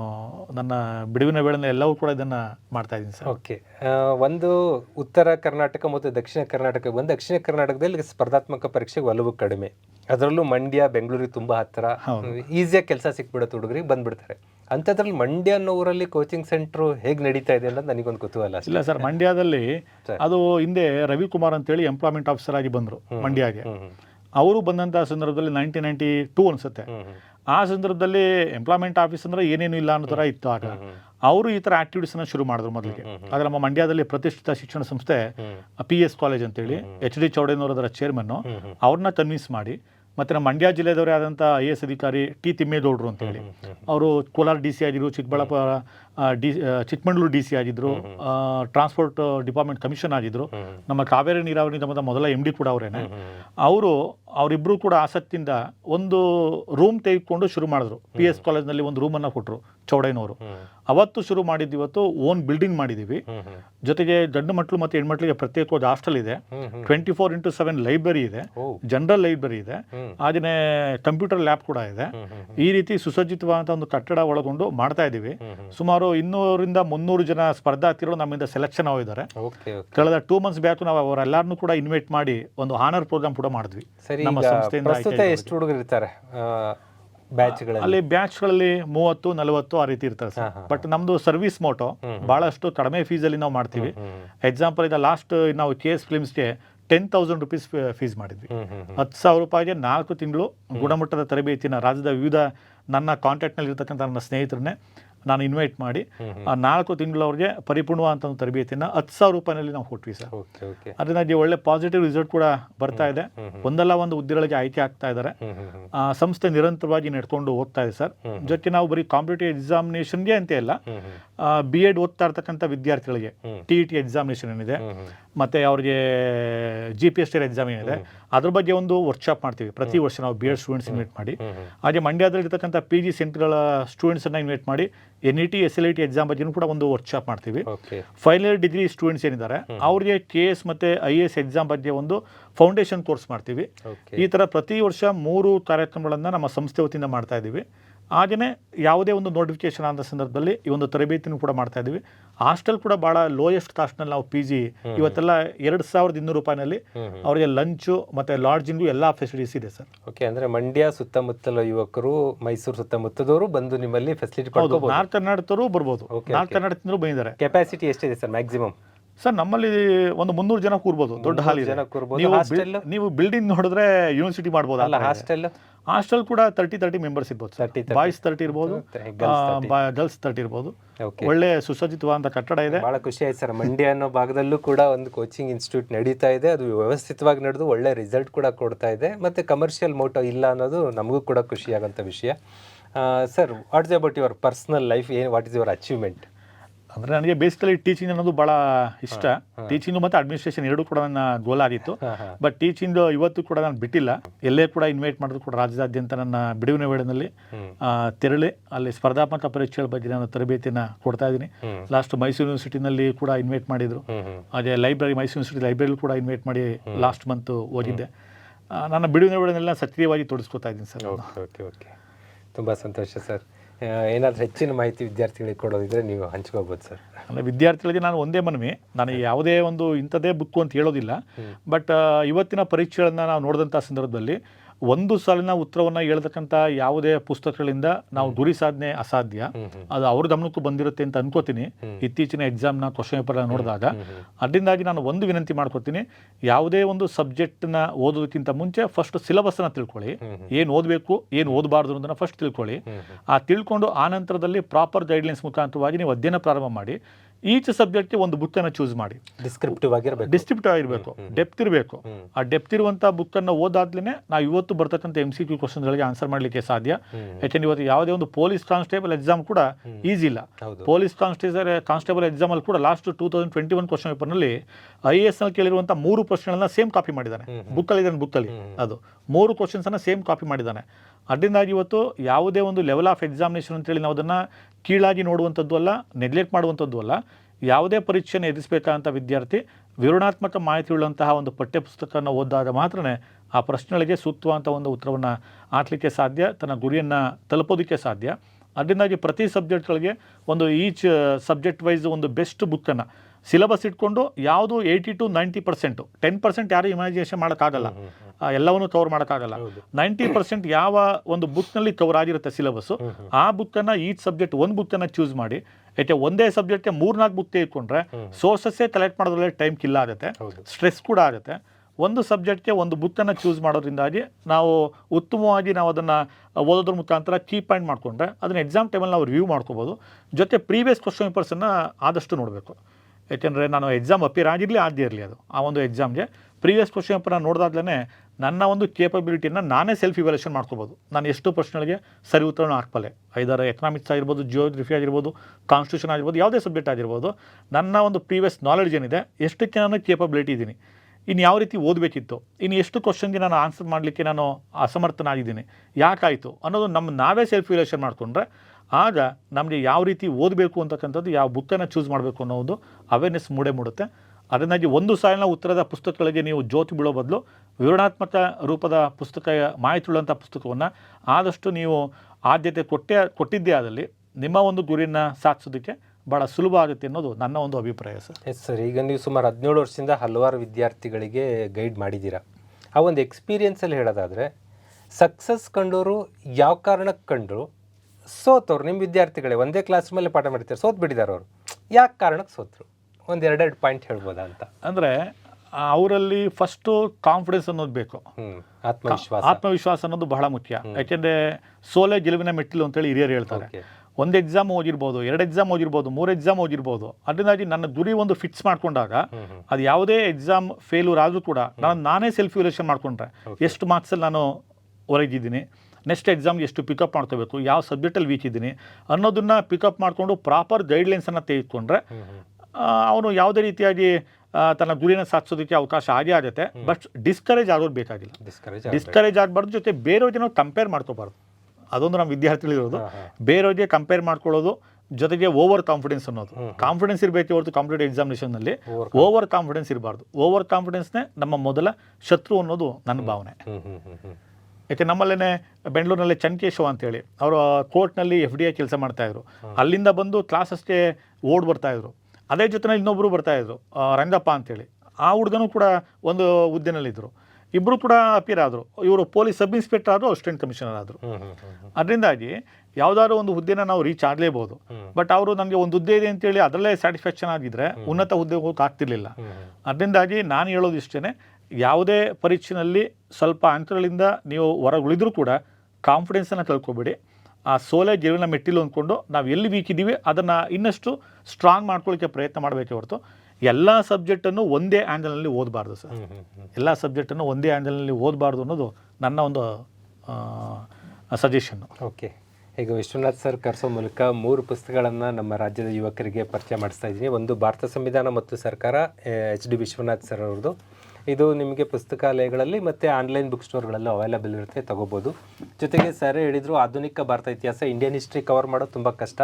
ನನ್ನ ಬಿಡುವಿನ ವೇಳೆ ಎಲ್ಲವೂ ಕೂಡ ಇದನ್ನು ಮಾಡ್ತಾ ಇದ್ದೀನಿ ಸರ್. ಓಕೆ. ಒಂದು ಉತ್ತರ ಕರ್ನಾಟಕ ಮತ್ತು ದಕ್ಷಿಣ ಕರ್ನಾಟಕ ಒಂದು ದಕ್ಷಿಣ ಕರ್ನಾಟಕದಲ್ಲಿ ಸ್ಪರ್ಧಾತ್ಮಕ ಪರೀಕ್ಷೆಗೆ ಒಲವು ಕಡಿಮೆ. ಅದರಲ್ಲೂ ಮಂಡ್ಯ ಬೆಂಗಳೂರಿಗೆ ತುಂಬ ಹತ್ತಿರ. ಈಸಿಯಾಗಿ ಕೆಲಸ ಸಿಕ್ಬಿಡುತ್ತೆ ಹುಡುಗರಿಗೆ ಬಂದ್ಬಿಡ್ತಾರೆ. ಅಂಥದ್ರಲ್ಲಿ ಮಂಡ್ಯ ಅನ್ನೋ ಊರಲ್ಲಿ ಕೋಚಿಂಗ್ ಸೆಂಟ್ರು ಹೇಗೆ ನಡೀತಾ ಇದೆ ಅಂತ ನನಗೊಂದು ಕುತೂಹಲ ಇಲ್ಲ ಸರ್ ಮಂಡ್ಯದಲ್ಲಿ ಅದು ಹಿಂದೆ ರವಿಕುಮಾರ್ ಅಂತೇಳಿ ಎಂಪ್ಲಾಯ್ಮೆಂಟ್ ಆಫೀಸರ್ ಆಗಿ ಬಂದರು ಮಂಡ್ಯಗೆ. ಅವರು ಬಂದಂಥ ಸಂದರ್ಭದಲ್ಲಿ ನೈನ್ಟೀನ್ ನೈಂಟಿ ಟೂ ಅನಿಸುತ್ತೆ. ಆ ಸಂದರ್ಭದಲ್ಲಿ ಎಂಪ್ಲಾಯ್ಮೆಂಟ್ ಆಫೀಸ್ ಅಂದ್ರೆ ಏನೇನು ಇಲ್ಲ ಅನ್ನೋ ಥರ ಇತ್ತು ಆಗ ಅವರು ಈ ಥರ ಆಕ್ಟಿವಿಟೀಸ್ನ ಶುರು ಮಾಡಿದ್ರು ಮೊದಲಿಗೆ. ಆದರೆ ನಮ್ಮ ಮಂಡ್ಯದಲ್ಲಿ ಪ್ರತಿಷ್ಠಿತ ಶಿಕ್ಷಣ ಸಂಸ್ಥೆ ಪಿ ಎಸ್ ಕಾಲೇಜ್ ಅಂತೇಳಿ ಎಚ್ ಡಿ ಚೌಡೇನವರು ಅದರ ಚೇರ್ಮನ್ನು ಅವ್ರನ್ನ ಕನ್ವಿನ್ಸ್ ಮಾಡಿ ಮತ್ತು ನಮ್ಮ ಮಂಡ್ಯ ಜಿಲ್ಲೆದವರೇ ಆದಂಥ ಐ ಎಸ್ ಅಧಿಕಾರಿ ಟಿ ತಿಮ್ಮೇಗೌಡರು ಅಂತೇಳಿ. ಅವರು Kolar D C ಆಗಿರು Chikkaballapur D Chikmagalur D C ಆಗಿದ್ರು ಟ್ರಾನ್ಸ್ಪೋರ್ಟ್ ಡಿಪಾರ್ಟ್ಮೆಂಟ್ ಕಮಿಷನ್ ಆಗಿದ್ರು. ನಮ್ಮ ಕಾವೇರಿ ನೀರಾವರಿ ನಿಗಮದ ಮೊದಲ ಎಂ ಡಿ ಕೂಡ ಅವರೇನೆ. ಅವರು ಅವರಿಬ್ಬರು ಕೂಡ ಆಸಕ್ತಿಯಿಂದ ಒಂದು ರೂಮ್ ತೆಗೆದುಕೊಂಡು ಶುರು ಮಾಡಿದ್ರು. ಪಿ ಎಸ್ ಕಾಲೇಜ್ನಲ್ಲಿ ಒಂದು ರೂಮನ್ನು ಕೊಟ್ಟರು ಚೌಡಯ್ಯನವರು. ಅವತ್ತು ಶುರು ಮಾಡಿದ್ದು ಇವತ್ತು ಓನ್ ಬಿಲ್ಡಿಂಗ್ ಮಾಡಿದ್ದೀವಿ. ಜೊತೆಗೆ ಗಂಡು ಮಕ್ಕಳು ಮತ್ತು ಹೆಣ್ಮಕ್ಳಿಗೆ ಪ್ರತ್ಯೇಕವಾದ ಹಾಸ್ಟೆಲ್ ಇದೆ. Twenty four into seven library ಇದೆ. ಜನರಲ್ ಲೈಬ್ರರಿ ಇದೆ. ಹಾಗೆಯೇ ಕಂಪ್ಯೂಟರ್ ಲ್ಯಾಬ್ ಕೂಡ ಇದೆ. ಈ ರೀತಿ ಸುಸಜ್ಜಿತವಾದಂಥ ಒಂದು ಕಟ್ಟಡ ಒಳಗೊಂಡು ಮಾಡ್ತಾ ಇದ್ದೀವಿ. ಹ್ಮ್. ಸುಮಾರು ಇನ್ನೂರಿಂದ ಮುನ್ನೂರು ಜನ ಸ್ಪರ್ಧಾರ್ಥಿಗಳು ನಮ್ಮಿಂದ ಸೆಲೆಕ್ಷನ್ ಆಗಿದ್ದಾರೆ. ಕಳೆದ ಟೂ ಮಂತ್ಸ್ ಬ್ಯಾಕ್ ನಾವು ಅವರೆಲ್ಲರನ್ನೂ ಕೂಡ ಇನ್ವೈಟ್ ಮಾಡಿ ಒಂದು ಆನರ್ ಪ್ರೋಗ್ರಾಮ್ ಕೂಡ ಮಾಡಿದ್ವಿ. ನಮ್ಮ ಸಂಸ್ಥೆಯಿಂದ ಎಷ್ಟು ಹುಡುಗರು ಇರ್ತಾರೆ? ಅಲ್ಲಿ ಬ್ಯಾಚ್ಗಳಲ್ಲಿ ಮೂವತ್ತು ನಲವತ್ತು ಆ ರೀತಿ ಇರ್ತಾರೆ ಸರ್. ಬಟ್ ನಮ್ದು ಸರ್ವಿಸ್ ಮೋಟೋ ಬಹಳಷ್ಟು ಕಡಿಮೆ ಫೀಸಲ್ಲಿ ನಾವು ಮಾಡ್ತೀವಿ. ಎಕ್ಸಾಂಪಲ್ ಈಗ ಲಾಸ್ಟ್ ನಾವು ಕೆ ಎಸ್ ಫಿಲ್ಮ್ಸ್ಗೆ ಟೆನ್ ತೌಸಂಡ್ ರುಪೀಸ್ ಫೀಸ್ ಮಾಡಿದ್ವಿ. ಹತ್ತು ಸಾವಿರ ರೂಪಾಯಿಗೆ ನಾಲ್ಕು ತಿಂಗಳು ಗುಣಮಟ್ಟದ ತರಬೇತಿನ ರಾಜ್ಯದ ವಿವಿಧ ನನ್ನ ಕಾಂಟ್ಯಾಕ್ಟ್ನಲ್ಲಿ ಇರ್ತಕ್ಕಂಥ ನನ್ನ ಸ್ನೇಹಿತರನ್ನೇ ನಾನು ಇನ್ವೈಟ್ ಮಾಡಿ ಆ ನಾಲ್ಕು ತಿಂಗಳವ್ರಿಗೆ ಪರಿಪೂರ್ಣವಾದಂಥ ಒಂದು ತರಬೇತಿನ ಹತ್ತು ಸಾವಿರ ರೂಪಾಯಿನಲ್ಲಿ ನಾವು ಕೊಟ್ವಿ ಸರ್. ಅದರಿಂದ ಒಳ್ಳೆ ಪಾಸಿಟಿವ್ ರಿಸಲ್ಟ್ ಕೂಡ ಬರ್ತಾ ಇದೆ. ಒಂದಲ್ಲ ಒಂದು ಹುದ್ದೆಗಳಿಗೆ ಆಯ್ಕೆ ಆಗ್ತಾ ಇದ್ದಾರೆ. ಆ, ಸಂಸ್ಥೆ ನಿರಂತರವಾಗಿ ನಡ್ಕೊಂಡು ಹೋಗ್ತಾ ಇದೆ ಸರ್. ಜೊತೆಗೆ ನಾವು ಬರೀ ಕಾಂಪಿಟೇಟಿವ್ ಎಕ್ಸಾಮಿನೇಷನ್ಗೆ ಅಂತ ಇಲ್ಲ. ಬಿ ಎಡ್ ಓದ್ತಾ ಇರ್ತಕ್ಕಂಥ ವಿದ್ಯಾರ್ಥಿಗಳಿಗೆ. ಟಿ ಇ ಟಿ ಎಕ್ಸಾಮಿನೇಷನ್ ಏನಿದೆ. ಮತ್ತೆ ಅವ್ರಿಗೆ G P S T exam ಏನಿದೆ ಅದ್ರ ಬಗ್ಗೆ ಒಂದು ವರ್ಕ್ಶಾಪ್ ಮಾಡ್ತೀವಿ. ಪ್ರತಿ ವರ್ಷ ನಾವು ಬಿ ಎಡ್ ಸ್ಟೂಡೆಂಟ್ಸ್ ಇನ್ವೈಟ್ ಮಾಡಿ. ಹಾಗೆ ಮಂಡ್ಯದಲ್ಲಿ ಇರ್ತಕ್ಕಂಥ ಪಿ ಜಿ ಸೆಂಟರ್ಗಳ ಸ್ಟೂಡೆಂಟ್ಸನ್ನು ಇನ್ವೈಟ್ ಮಾಡಿ N E T S L I T exam ಬಗ್ಗೆನೂ ಕೂಡ ಒಂದು ವರ್ಕ್ಶಾಪ್ ಮಾಡ್ತೀವಿ. ಫೈನಲ್ ಇಯರ್ ಡಿಗ್ರಿ ಸ್ಟೂಡೆಂಟ್ಸ್ ಏನಿದ್ದಾರೆ ಅವ್ರಿಗೆ ಕೆ ಎಸ್ ಮತ್ತು ಐ ಎ ಎಸ್ ಎಕ್ಸಾಮ್ ಬಗ್ಗೆ ಒಂದು ಫೌಂಡೇಶನ್ ಕೋರ್ಸ್ ಮಾಡ್ತೀವಿ. ಈ ಥರ ಪ್ರತಿ ವರ್ಷ ಮೂರು ಕಾರ್ಯಕ್ರಮಗಳನ್ನು ನಮ್ಮ ಸಂಸ್ಥೆ ವತಿಯಿಂದ ಮಾಡ್ತಾ ಇದ್ದೀವಿ ಹಾಗೆಯೇ ಯಾವುದೇ ಒಂದು ನೋಟಿಫಿಕೇಶನ್ ಆದ ಸಂದರ್ಭದಲ್ಲಿ ಈ ಒಂದು ತರಬೇತಿನೂ ಕೂಡ ಮಾಡ್ತಾ ಇದ್ದೀವಿ. ಹಾಸ್ಟೆಲ್ ಕೂಡ ಭಾಳ ಲೋಯೆಸ್ಟ್ ಕಾಸ್ಟ್ನಲ್ಲಿ ನಾವು ಪಿ ಜಿ ಇವತ್ತೆಲ್ಲ ಎರಡು ಸಾವಿರದ ಇನ್ನೂರು ರೂಪಾಯಿನಲ್ಲಿ. ಅವರಿಗೆ ಲಂಚು ಮತ್ತು ಲಾಡ್ಜಿಂಗು ಎಲ್ಲ ಫೆಸಿಲಿಟೀಸ್ ಇದೆ ಸರ್. ಓಕೆ ಅಂದ್ರೆ ಮಂಡ್ಯ ಸುತ್ತಮುತ್ತಲ ಯುವಕರು ಮೈಸೂರು ಸುತ್ತಮುತ್ತದವರು ಬಂದು ನಿಮ್ಮಲ್ಲಿ ಫೆಸಿಲಿಟಿ ನಾರ್ತ್ ಕರ್ನಾಟಕದವರು ಬರ್ಬೋದು. ನಾರ್ತ್ ಕರ್ನಾಟಕದಿಂದಲೂ ಬಂದಿದ್ದಾರೆ. ಕೆಪಾಸಿಟಿ ಎಷ್ಟಿದೆ ಸರ್ ಮ್ಯಾಕ್ಸಿಮಮ್ ಸರ್ ನಮ್ಮಲ್ಲಿ ಒಂದು ಮುನ್ನೂರು ಜನ ಕೂರ್ಬೋದು ದೊಡ್ಡ ಹಾಲಿ ಇದೆ ಜನ ಕೂರ್ಬೋದು. ನೀವು ನೀವು ಬಿಲ್ಡಿಂಗ್ ನೋಡಿದ್ರೆ ಯೂನಿವರ್ಸಿಟಿ ಮಾಡ್ಬೋದು ಅಲ್ಲ ಹಾಸ್ಟೆಲ್ ಹಾಸ್ಟೆಲ್ ಕೂಡ ತರ್ಟಿ ತರ್ಟಿ ಮೆಂಬರ್ಸ್ ಇರ್ಬೋದು 30, 30. ಬಾಯ್ಸ್ ತರ್ಟಿ ಇರ್ಬೋದು Girls ಗರ್ಲ್ಸ್ ತರ್ಟಿ ಇರ್ಬೋದು. ಒಳ್ಳೆ ಸುಸಜ್ಜಿತವಾದ ಕಟ್ಟಡ ಇದೆ. ಬಹಳ ಖುಷಿ ಆಯ್ತು ಸರ್. ಮಂಡ್ಯ ಅನ್ನೋ ಭಾಗದಲ್ಲೂ ಕೂಡ ಒಂದು ಕೋಚಿಂಗ್ ಇನ್ಸ್ಟಿಟ್ಯೂಟ್ ನಡೀತಾ ಇದೆ. ಅದು ವ್ಯವಸ್ಥಿತವಾಗಿ ನಡೆದು ಒಳ್ಳೆ ರಿಸಲ್ಟ್ ಕೂಡ ಕೊಡ್ತಾ ಇದೆ. ಮತ್ತೆ ಕಮರ್ಷಿಯಲ್ ಮೋಟೋ ಇಲ್ಲ ಅನ್ನೋದು ನಮಗೂ ಕೂಡ ಖುಷಿಯಾಗಂತ ವಿಷಯ. Sir what's about your personal life ಏನು ವಾಟ್ ಇಸ್ ಯುವರ್ ಅಚೀವ್ಮೆಂಟ್ ಅಂದ್ರೆ ನನಗೆ ಬೇಸಿಕಲಿ ಟೀಚಿಂಗ್ ಅನ್ನೋದು ಭಾಳ ಇಷ್ಟ. ಟೀಚಿಂಗ್ ಮತ್ತು ಅಡ್ಮಿನಿಸ್ಟ್ರೇಷನ್ ಎರಡೂ ಕೂಡ ನನ್ನ ಗೋಲ್ ಆಗಿತ್ತು. ಬಟ್ ಟೀಚಿಂಗ್ ಇವತ್ತು ಕೂಡ ನಾನು ಬಿಟ್ಟಿಲ್ಲ. ಎಲ್ಲೇ ಕೂಡ ಇನ್ವೈಟ್ ಮಾಡಿದ್ರು ಕೂಡ ರಾಜ್ಯದಾದ್ಯಂತ ನನ್ನ ಬಿಡುವಿನ ವೇಳೆಯಲ್ಲಿ. ತೆರಳಿ ಅಲ್ಲಿ ಸ್ಪರ್ಧಾತ್ಮಕ ಪರೀಕ್ಷೆಗಳ ಬಗ್ಗೆ ನಾನು ತರಬೇತಿಯನ್ನು ಕೊಡ್ತಾ ಇದ್ದೀನಿ. ಲಾಸ್ಟ್ ಮೈಸೂರು ಯೂನಿವರ್ಸಿಟಿನಲ್ಲಿ ಕೂಡ ಇನ್ವೈಟ್ ಮಾಡಿದ್ರು. ಅದೇ ಲೈಬ್ರರಿ ಮೈಸೂರು ಯೂನಿವರ್ಸಿಟಿ ಲೈಬ್ರರಿ ಕೂಡ ಇನ್ವೈಟ್ ಮಾಡಿ ಲಾಸ್ಟ್ ಮಂತ್ ಓದಿದ್ದೆ. ಆ, ನನ್ನ ಬಿಡುವಿನ ವೇಳೆನೆಲ್ಲ ಸಕ್ರಿಯವಾಗಿ ತೊಡಗಿಸ್ಕೊತಾ ಇದ್ದೀನಿ ಸರ್. ಓಕೆ ಓಕೆ ತುಂಬ ಸಂತೋಷ ಸರ್. ಏನಾದರೂ ಹೆಚ್ಚಿನ ಮಾಹಿತಿ ವಿದ್ಯಾರ್ಥಿಗಳಿಗೆ ಕೊಡೋದಿದ್ರೆ ನೀವು ಹಂಚ್ಕೋಬೋದು ಸರ್. ಅಂದರೆ ವಿದ್ಯಾರ್ಥಿಗಳಿಗೆ ನಾನು ಒಂದೇ ಮನವಿ ನಾನು ಯಾವುದೇ ಒಂದು ಇಂಥದ್ದೇ ಬುಕ್ಕು ಅಂತ ಹೇಳೋದಿಲ್ಲ ಬಟ್ ಇವತ್ತಿನ ಪರೀಕ್ಷೆಗಳನ್ನು ನಾವು ನೋಡಿದಂಥ ಸಂದರ್ಭದಲ್ಲಿ ಒಂದು ಸಾಲಿನ ಉತ್ತರವನ್ನು ಹೇಳ್ತಕ್ಕಂಥ ಯಾವುದೇ ಪುಸ್ತಕಗಳಿಂದ ನಾವು ಗುರಿ ಸಾಧನೆ ಅಸಾಧ್ಯ. ಅದು ಅವ್ರ ಗಮನಕ್ಕೂ ಬಂದಿರುತ್ತೆ ಅಂತ ಅನ್ಕೋತೀನಿ. ಇತ್ತೀಚಿನ ಎಕ್ಸಾಮ್ನ ಕ್ವಶನ್ ಪೇಪರ್ ನೋಡಿದಾಗ. ಅದರಿಂದಾಗಿ ನಾನು ಒಂದು ವಿನಂತಿ ಮಾಡ್ಕೊತೀನಿ. ಯಾವುದೇ ಒಂದು ಸಬ್ಜೆಕ್ಟ್ನ ಓದೋದಕ್ಕಿಂತ ಮುಂಚೆ ಫಸ್ಟ್ ಸಿಲೆಬಸ್ನ ತಿಳ್ಕೊಳ್ಳಿ. ಏನು ಓದಬೇಕು ಏನು ಓದಬಾರ್ದು ಅನ್ನೋದನ್ನ ಫಸ್ಟ್ ತಿಳ್ಕೊಳ್ಳಿ. ಆ ತಿಳ್ಕೊಂಡು ಆ ನಂತರದಲ್ಲಿ ಪ್ರಾಪರ್ ಗೈಡ್ಲೈನ್ಸ್ ಮುಖಾಂತರವಾಗಿ ನೀವು ಅಧ್ಯಯನ ಪ್ರಾರಂಭ ಮಾಡಿ. ಈಚ್ ಸಬ್ಜೆಕ್ಟ್ ಒಂದು ಬುಕ್ಕನ್ನು ಚೂಸ್ ಮಾಡಿ. ಡಿಸ್ಕ್ರಿಪ್ಟಿವ್ ಆಗಿರಬೇಕು. ಡಿಸ್ಕ್ರಿಪ್ಟಿವ್ ಆಗಿರಬೇಕು. ಡೆಪ್ತ್ ಇರಬೇಕು. ಆ ಡೆಪ್ತ್ ಇರುವಂಥ ಬುಕ್ಕನ್ನು ಓದಾದ್ಲೇ ನಾವು ಇವತ್ತು ಬರ್ತಕ್ಕಂಥ ಎಂ ಸಿ ಕ್ಯೂ ಕ್ವಶನ್ಗಳಿಗೆ ಆನ್ಸರ್ ಮಾಡಲಿಕ್ಕೆ ಸಾಧ್ಯ. ಯಾಕೆಂದ್ರೆ ಇವತ್ತು ಯಾವುದೇ ಒಂದು ಪೊಲೀಸ್ ಕಾನ್ಸ್ಟೇಬಲ್ ಎಕ್ಸಾಮ್ ಕೂಡ ಈಸಿ ಇಲ್ಲ. ಪೊಲೀಸ್ ಕಾನ್ಸ್ಟೇಬಲ್ ಕಾನ್ಸ್ಟೇಬಲ್ ಎಕ್ಸಾಮಲ್ಲಿ ಕೂಡ last two thousand twenty one question ಪೇಪರ್ನಲ್ಲಿ ಐ ಎಸ್ ಎಸ್ನಲ್ಲಿ ಕೇಳಿರುವಂಥ ಮೂರು ಪ್ರಶ್ನೆಗಳನ್ನ ಸೇಮ್ ಕಾಪಿ ಮಾಡಿದ್ದಾನೆ. ಬುಕ್ಕಲ್ಲಿ ಬುಕ್ ಬುಕ್ಕಲ್ಲಿ ಅದು. ಮೂರು ಕ್ವಶನ್ಸನ್ನು ಸೇಮ್ ಕಾಪಿ ಮಾಡಿದ್ದಾನೆ. ಅದರಿಂದಾಗಿ ಇವತ್ತು ಯಾವುದೇ ಒಂದು ಲೆವೆಲ್ ಆಫ್ ಎಕ್ಸಾಮಿನೇಷನ್ ಅಂತೇಳಿ ನಾವು ಅದನ್ನು ಕೀಳಾಗಿ ನೋಡುವಂಥದ್ದು ಅಲ್ಲ ನೆಗ್ಲೆಕ್ಟ್ ಮಾಡುವಂಥದ್ದು ಅಲ್ಲ, ಯಾವುದೇ ಪರೀಕ್ಷೆಯನ್ನು ಎದುರಿಸಬೇಕಾದಂಥ ವಿದ್ಯಾರ್ಥಿ ವಿವರಣಾತ್ಮಕ ಮಾಹಿತಿ ಉಳ್ಳಂತಹ ಒಂದು ಪಠ್ಯಪುಸ್ತಕವನ್ನು ಓದಿದಾಗ ಮಾತ್ರ ಆ ಪ್ರಶ್ನೆಗಳಿಗೆ ಸೂಕ್ತವಾದಂಥ ಒಂದು ಉತ್ತರವನ್ನು ಹಾಕ್ಲಿಕ್ಕೆ ಸಾಧ್ಯ, ತನ್ನ ಗುರಿಯನ್ನು ತಲುಪೋದಕ್ಕೆ ಸಾಧ್ಯ. ಅದರಿಂದಾಗಿ ಪ್ರತಿ ಸಬ್ಜೆಕ್ಟ್ಗಳಿಗೆ ಒಂದು ಈಚ್ ಸಬ್ಜೆಕ್ಟ್ ವೈಸ್ ಒಂದು ಬೆಸ್ಟ್ ಬುಕ್ಕನ್ನು ಸಿಲೆಬಸ್ ಇಟ್ಕೊಂಡು ಯಾವುದು eighty to ninety percent ten percent ಯಾರು ಇಮ್ಯಾಜಿನೇಷನ್ ಮಾಡೋಕ್ಕಾಗಲ್ಲ. ಎಲ್ಲವನ್ನು ಕವರ್ ಮಾಡೋಕ್ಕಾಗಲ್ಲ. ನೈಂಟಿ ಪರ್ಸೆಂಟ್ ಯಾವ ಒಂದು ಬುಕ್ನಲ್ಲಿ ಕವರ್ ಆಗಿರುತ್ತೆ ಸಿಲೆಬಸ್ಸು ಆ ಬುಕ್ಕನ್ನು ಈಚ್ ಸಬ್ಜೆಕ್ಟ್ ಒಂದು ಬುಕ್ಕನ್ನು ಚೂಸ್ ಮಾಡಿ ಯಾಕೆ ಒಂದೇ ಸಬ್ಜೆಕ್ಟ್ಗೆ ಮೂರ್ನಾಲ್ಕು ಬುಕ್ ತೆಗೆದುಕೊಂಡ್ರೆ ಸೋರ್ಸಸ್ಸೇ ಕಲೆಕ್ಟ್ ಮಾಡೋದ್ರಲ್ಲೇ ಟೈಮ್ ಕಿಲ್ಲ ಆಗುತ್ತೆ ಸ್ಟ್ರೆಸ್ ಕೂಡ ಆಗುತ್ತೆ. ಒಂದು ಸಬ್ಜೆಕ್ಟ್ಗೆ ಒಂದು ಬುಕ್ಕನ್ನು ಚೂಸ್ ಮಾಡೋದ್ರಿಂದಾಗಿ ನಾವು ಉತ್ತಮವಾಗಿ ನಾವು ಅದನ್ನು ಓದೋದ್ರ ಮುಖಾಂತರ ಕೀ ಪಾಯಿಂಟ್ ಮಾಡಿಕೊಂಡ್ರೆ ಅದನ್ನು ಎಕ್ಸಾಮ್ ಟೈಮಲ್ಲಿ ನಾವು ರಿವ್ಯೂ ಮಾಡ್ಕೋಬೋದು. ಜೊತೆ ಪ್ರೀವಿಯಸ್ ಕ್ವಶನ್ ಪೇಪರ್ಸನ್ನು ಆದಷ್ಟು ನೋಡಬೇಕು. ಯಾಕೆಂದರೆ ನಾನು ಎಕ್ಸಾಮ್ ಅಪಿಯರ್ ಆಗಿರಲಿ ಆಗದೇ ಇರಲಿ ಅದು. ಆ ಒಂದು ಎಕ್ಸಾಮ್ಗೆ ಪ್ರೀವಿಯಸ್ ಕ್ವಶನ್ ಪೇಪರ್ನ ನೋಡಿದಾಗಲೇ ನನ್ನ ಒಂದು ಕೇಪಬಿಲಿಟಿನ ನಾನೇ ಸೆಲ್ಫ್ ಇವ್ಯಾಲ್ಯೂಷನ್ ಮಾಡ್ಕೋಬೋದು. ನಾನು ಎಷ್ಟು ಪ್ರಶ್ನೆಗಳಿಗೆ ಸರಿ ಉತ್ತರನ ಹಾಕ್ಬಲ್ಲೆ. ಐದಾರು ಎಕನಾಮಿಕ್ಸ್ ಆಗಿರ್ಬೋದು ಜಿಯೋಗ್ರಫಿ ಆಗಿರ್ಬೋದು ಕಾನ್ಸ್ಟಿಟ್ಯೂಷನ್ ಆಗಿರ್ಬೋದು, ಯಾವುದೇ ಸಬ್ಜೆಕ್ಟ್ ಆಗಿರ್ಬೋದು, ನನ್ನ ಒಂದು ಪ್ರೀವಿಯಸ್ ನಾಲೆಡ್ಜ್ ಏನಿದೆ, ಎಷ್ಟಕ್ಕೆ ನಾನು ಕೇಪಬಿಲಿಟಿ ಇದ್ದೀನಿ. ಇನ್ನು ಯಾವ ರೀತಿ ಓದಬೇಕಿತ್ತು? ಇನ್ನು ಎಷ್ಟು ಕ್ವಶನ್ಗೆ ನಾನು ಆನ್ಸರ್ ಮಾಡಲಿಕ್ಕೆ ನಾನು ಅಸಮರ್ಥನಾಗಿದ್ದೀನಿ? ಯಾಕಾಯಿತು? ಅನ್ನೋದು ನಮ್ಮ ನಾವೇ ಸೆಲ್ಫ್ ಇವ್ಯಾಲ್ಯೂಷನ್ ಮಾಡಿಕೊಂಡ್ರೆ, ಆಗ ನಮಗೆ ಯಾವ ರೀತಿ ಓದಬೇಕು ಅಂತಕ್ಕಂಥದ್ದು, ಯಾವ ಬುಕ್ಕನ್ನು ಚೂಸ್ ಮಾಡಬೇಕು ಅನ್ನೋದು ಅವೇರ್ನೆಸ್ ಮೂಡೆ ಮೂಡುತ್ತೆ. ಅದರಿಂದಾಗಿ ಒಂದು ಸಾಲಿನ ಉತ್ತರದ ಪುಸ್ತಕಗಳಿಗೆ ನೀವು ಜ್ಯೋತಿ ಬೀಳೋ ಬದಲು ವಿವರಣಾತ್ಮಕ ರೂಪದ ಪುಸ್ತಕ ಮಾಹಿತಿ ಉಳ್ಳಂಥ ಪುಸ್ತಕವನ್ನು ಆದಷ್ಟು ನೀವು ಆದ್ಯತೆ ಕೊಟ್ಟೇ, ಕೊಟ್ಟಿದ್ದೇ ಆದಲ್ಲಿ ನಿಮ್ಮ ಒಂದು ಗುರಿಯನ್ನು ಸಾಧಿಸೋದಕ್ಕೆ ಭಾಳ ಸುಲಭ ಆಗುತ್ತೆ ಅನ್ನೋದು ನನ್ನ ಒಂದು ಅಭಿಪ್ರಾಯ ಸರ್. ಎಸ್ ಸರ್ ಈಗ ನೀವು ಸುಮಾರು ಹದಿನೇಳು ವರ್ಷದಿಂದ ಹಲವಾರು ವಿದ್ಯಾರ್ಥಿಗಳಿಗೆ ಗೈಡ್ ಮಾಡಿದ್ದೀರಾ? ಆ ಒಂದು ಎಕ್ಸ್ಪೀರಿಯನ್ಸಲ್ಲಿ ಹೇಳೋದಾದರೆ ಸಕ್ಸಸ್ ಕಂಡವರು ಯಾವ ಕಾರಣಕ್ಕೆ ಕಂಡ್ರು ಸೋತವ್ರು ನಿಮ್ಮ ವಿದ್ಯಾರ್ಥಿಗಳೇ ಒಂದೇ ಕ್ಲಾಸ್ ಮೇಲೆ ಪಾಠ ಮಾಡ್ತಾರೆ ಸೋತ್ ಬಿಟ್ಟಿದ್ದಾರೆ ಅವರು. ಯಾಕೆ ಕಾರಣಕ್ಕೆ ಸೋತರು? ಒಂದು ಎರಡೆರಡು ಪಾಯಿಂಟ್ ಹೇಳ್ಬೋದಾ ಅಂತ. ಅಂದರೆ ಅವರಲ್ಲಿ ಫಸ್ಟು ಕಾನ್ಫಿಡೆನ್ಸ್ ಅನ್ನೋದು ಬೇಕು. ಆತ್ಮವಿಶ್ವಾಸ. ಆತ್ಮವಿಶ್ವಾಸ ಅನ್ನೋದು ಬಹಳ ಮುಖ್ಯ. ಯಾಕೆಂದರೆ ಸೋಲೆ ಗೆಲುವಿನ ಮೆಟ್ಟಿಲು ಅಂತೇಳಿ ಹಿರಿಯರು ಹೇಳ್ತಾರೆ. ಒಂದು ಎಕ್ಸಾಮ್ ಓದಿರ್ಬೋದು ಎರಡು ಎಕ್ಸಾಮ್ ಓದಿರ್ಬೋದು ಮೂರು ಎಕ್ಸಾಮ್ ಓದಿರ್ಬೋದು ಅದರಿಂದಾಗಿ ನನ್ನ ಗುರಿ ಒಂದು ಫಿಕ್ಸ್ ಮಾಡ್ಕೊಂಡಾಗ ಅದು ಯಾವುದೇ ಎಕ್ಸಾಮ್ ಫೇಲೂರ್ ಆದರೂ ಕೂಡ ನಾನು ನಾನೇ ಸೆಲ್ಫ್ ಇವ್ಯಾಲ್ಯೂಷನ್ ಮಾಡ್ಕೊಂಡ್ರೆ ಎಷ್ಟು ಮಾರ್ಕ್ಸಲ್ಲಿ ನಾನು ಹೊರಗಿದ್ದೀನಿ ನೆಕ್ಸ್ಟ್ ಎಕ್ಸಾಮ್ ಎಷ್ಟು ಪಿಕಪ್ ಮಾಡ್ಕೋಬೇಕು ಯಾವ ಸಬ್ಜೆಕ್ಟಲ್ಲಿ ವೀಕ್ ಇದ್ದೀನಿ ಅನ್ನೋದನ್ನು ಪಿಕಪ್ ಮಾಡಿಕೊಂಡು ಪ್ರಾಪರ್ ಗೈಡ್ಲೈನ್ಸನ್ನು ತೆಗೆದುಕೊಂಡ್ರೆ ಅವನು ಯಾವುದೇ ರೀತಿಯಾಗಿ ತನ್ನ ಗುರಿನ ಸಾಧಿಸೋದಕ್ಕೆ ಅವಕಾಶ ಆಗೇ ಆಗುತ್ತೆ ಬಟ್ ಡಿಸ್ಕರೇಜ್ ಆಗೋದು ಬೇಕಾಗಿಲ್ಲ. ಡಿಸ್ಕರೇಜ್ ಡಿಸ್ಕರೇಜ್ ಆಗಬಾರ್ದು ಜೊತೆ ಬೇರೆಯವ್ರಿಗೆ ನಾವು ಕಂಪೇರ್ ಮಾಡ್ಕೋಬಾರ್ದು. ಅದೊಂದು ನಮ್ಮ ವಿದ್ಯಾರ್ಥಿಗಳಿರೋದು ಬೇರೆಯವ್ರಿಗೆ ಕಂಪೇರ್ ಮಾಡ್ಕೊಳ್ಳೋದು ಜೊತೆಗೆ ಓವರ್ ಕಾನ್ಫಿಡೆನ್ಸ್ ಅನ್ನೋದು. ಕಾನ್ಫಿಡೆನ್ಸ್ ಇರಬೇಕು ಹೊರತು ಕಾಂಪಿಟೇಟಿವ್ ಎಕ್ಸಾಮಿನೇಷನ್ನಲ್ಲಿ ಓವರ್ ಕಾನ್ಫಿಡೆನ್ಸ್ ಇರಬಾರ್ದು. ಓವರ್ ಕಾನ್ಫಿಡೆನ್ಸ್ನೇ ನಮ್ಮ ಮೊದಲ ಶತ್ರು ಅನ್ನೋದು ನನ್ನ ಭಾವನೆ. ಯಾಕೆ ನಮ್ಮಲ್ಲೇ ಬೆಂಗಳೂರಿನಲ್ಲಿ ಚನ್ಕೇಶವ ಅಂತೇಳಿ ಅವರು ಕೋರ್ಟ್ನಲ್ಲಿ ಎಫ್ ಡಿ ಐ ಕೆಲಸ ಮಾಡ್ತಾಯಿದ್ರು ಅಲ್ಲಿಂದ ಬಂದು ಕ್ಲಾಸ್ ಅಷ್ಟೇ ಓಡ್ ಬರ್ತಾಯಿದ್ರು ಅದೇ ಜೊತೆನಲ್ಲಿ ಇನ್ನೊಬ್ಬರು ಬರ್ತಾಯಿದ್ರು ರಂಗಪ್ಪ ಅಂತೇಳಿ. ಆ ಹುಡುಗನೂ ಕೂಡ ಒಂದು ಹುದ್ದೆನಲ್ಲಿದ್ದರು ಇಬ್ಬರು ಕೂಡ ಅಪೀರ್ ಆದರು. ಇವರು ಪೊಲೀಸ್ ಸಬ್ ಇನ್ಸ್ಪೆಕ್ಟರ್ ಆದರು ಅಸಿಸ್ಟೆಂಟ್ ಕಮಿಷನರ್ ಆದರು. ಅದರಿಂದಾಗಿ ಯಾವುದಾದ್ರು ಒಂದು ಹುದ್ದೆನ ನಾವು ರೀಚ್ ಆಗಲೇಬಹುದು ಬಟ್ ಅವರು ನನಗೆ ಒಂದು ಹುದ್ದೆ ಇದೆ ಅಂತೇಳಿ ಅದರಲ್ಲೇ ಸ್ಯಾಟಿಸ್ಫ್ಯಾಕ್ಷನ್ ಆಗಿದ್ರೆ ಉನ್ನತ ಹುದ್ದೆ ಹೋಗಕ್ಕೆ ಆಗ್ತಿರ್ಲಿಲ್ಲ. ಅದರಿಂದಾಗಿ ನಾನು ಹೇಳೋದು ಇಷ್ಟೇ ಯಾವುದೇ ಪರೀಕ್ಷೆನಲ್ಲಿ ಸ್ವಲ್ಪ ಅಂತರಗಳಿಂದ ನೀವು ಹೊರಗೆ ಹೊರಗುಳಿದ್ರೂ ಕೂಡ ಕಾನ್ಫಿಡೆನ್ಸನ್ನು ಕಳ್ಕೊಬೇಡಿ ಆ ಸೋಲೆ ಗೆಲುವಿನ ಮೆಟ್ಟಿಲು ಅಂದ್ಕೊಂಡು ನಾವು ಎಲ್ಲಿ ವೀಕ್ ಇದ್ದೀವಿ ಅದನ್ನು ಇನ್ನಷ್ಟು ಸ್ಟ್ರಾಂಗ್ ಮಾಡ್ಕೊಳ್ಳಿಕ್ಕೆ ಪ್ರಯತ್ನ ಮಾಡಬೇಕೆ ಹೊರತು ಎಲ್ಲ ಸಬ್ಜೆಕ್ಟನ್ನು ಒಂದೇ ಆ್ಯಂಗಲ್ನಲ್ಲಿ ಓದಬಾರ್ದು ಸರ್. ಎಲ್ಲ ಸಬ್ಜೆಕ್ಟನ್ನು ಒಂದೇ ಆ್ಯಂಗಲ್ನಲ್ಲಿ ಓದಬಾರ್ದು ಅನ್ನೋದು ನನ್ನ ಒಂದು ಸಜೆಷನ್ನು ಓಕೆ ಈಗ ವಿಶ್ವನಾಥ್ ಸರ್ ಕರೆಸೋ ಮೂಲಕ ಮೂರು ಪುಸ್ತಕಗಳನ್ನು ನಮ್ಮ ರಾಜ್ಯದ ಯುವಕರಿಗೆ ಪರಿಚಯ ಮಾಡಿಸ್ತಾ ಇದ್ದೀನಿ. ಒಂದು ಭಾರತ ಸಂವಿಧಾನ ಮತ್ತು ಸರ್ಕಾರ ಎಚ್ ಡಿ ವಿಶ್ವನಾಥ್ ಸರ್ ಅವ್ರದ್ದು. ಇದು ನಿಮಗೆ ಪುಸ್ತಕಾಲಯಗಳಲ್ಲಿ ಮತ್ತು ಆನ್ಲೈನ್ ಬುಕ್ ಸ್ಟೋರ್ಗಳಲ್ಲೂ ಅವೈಲಬಲ್ ಇರುತ್ತೆ, ತಗೋಬೋದು. ಜೊತೆಗೆ ಸರ್ ಹೇಳಿದರು ಆಧುನಿಕ ಭಾರತ ಇತಿಹಾಸ ಇಂಡಿಯನ್ ಹಿಸ್ಟ್ರಿ ಕವರ್ ಮಾಡೋದು ತುಂಬ ಕಷ್ಟ.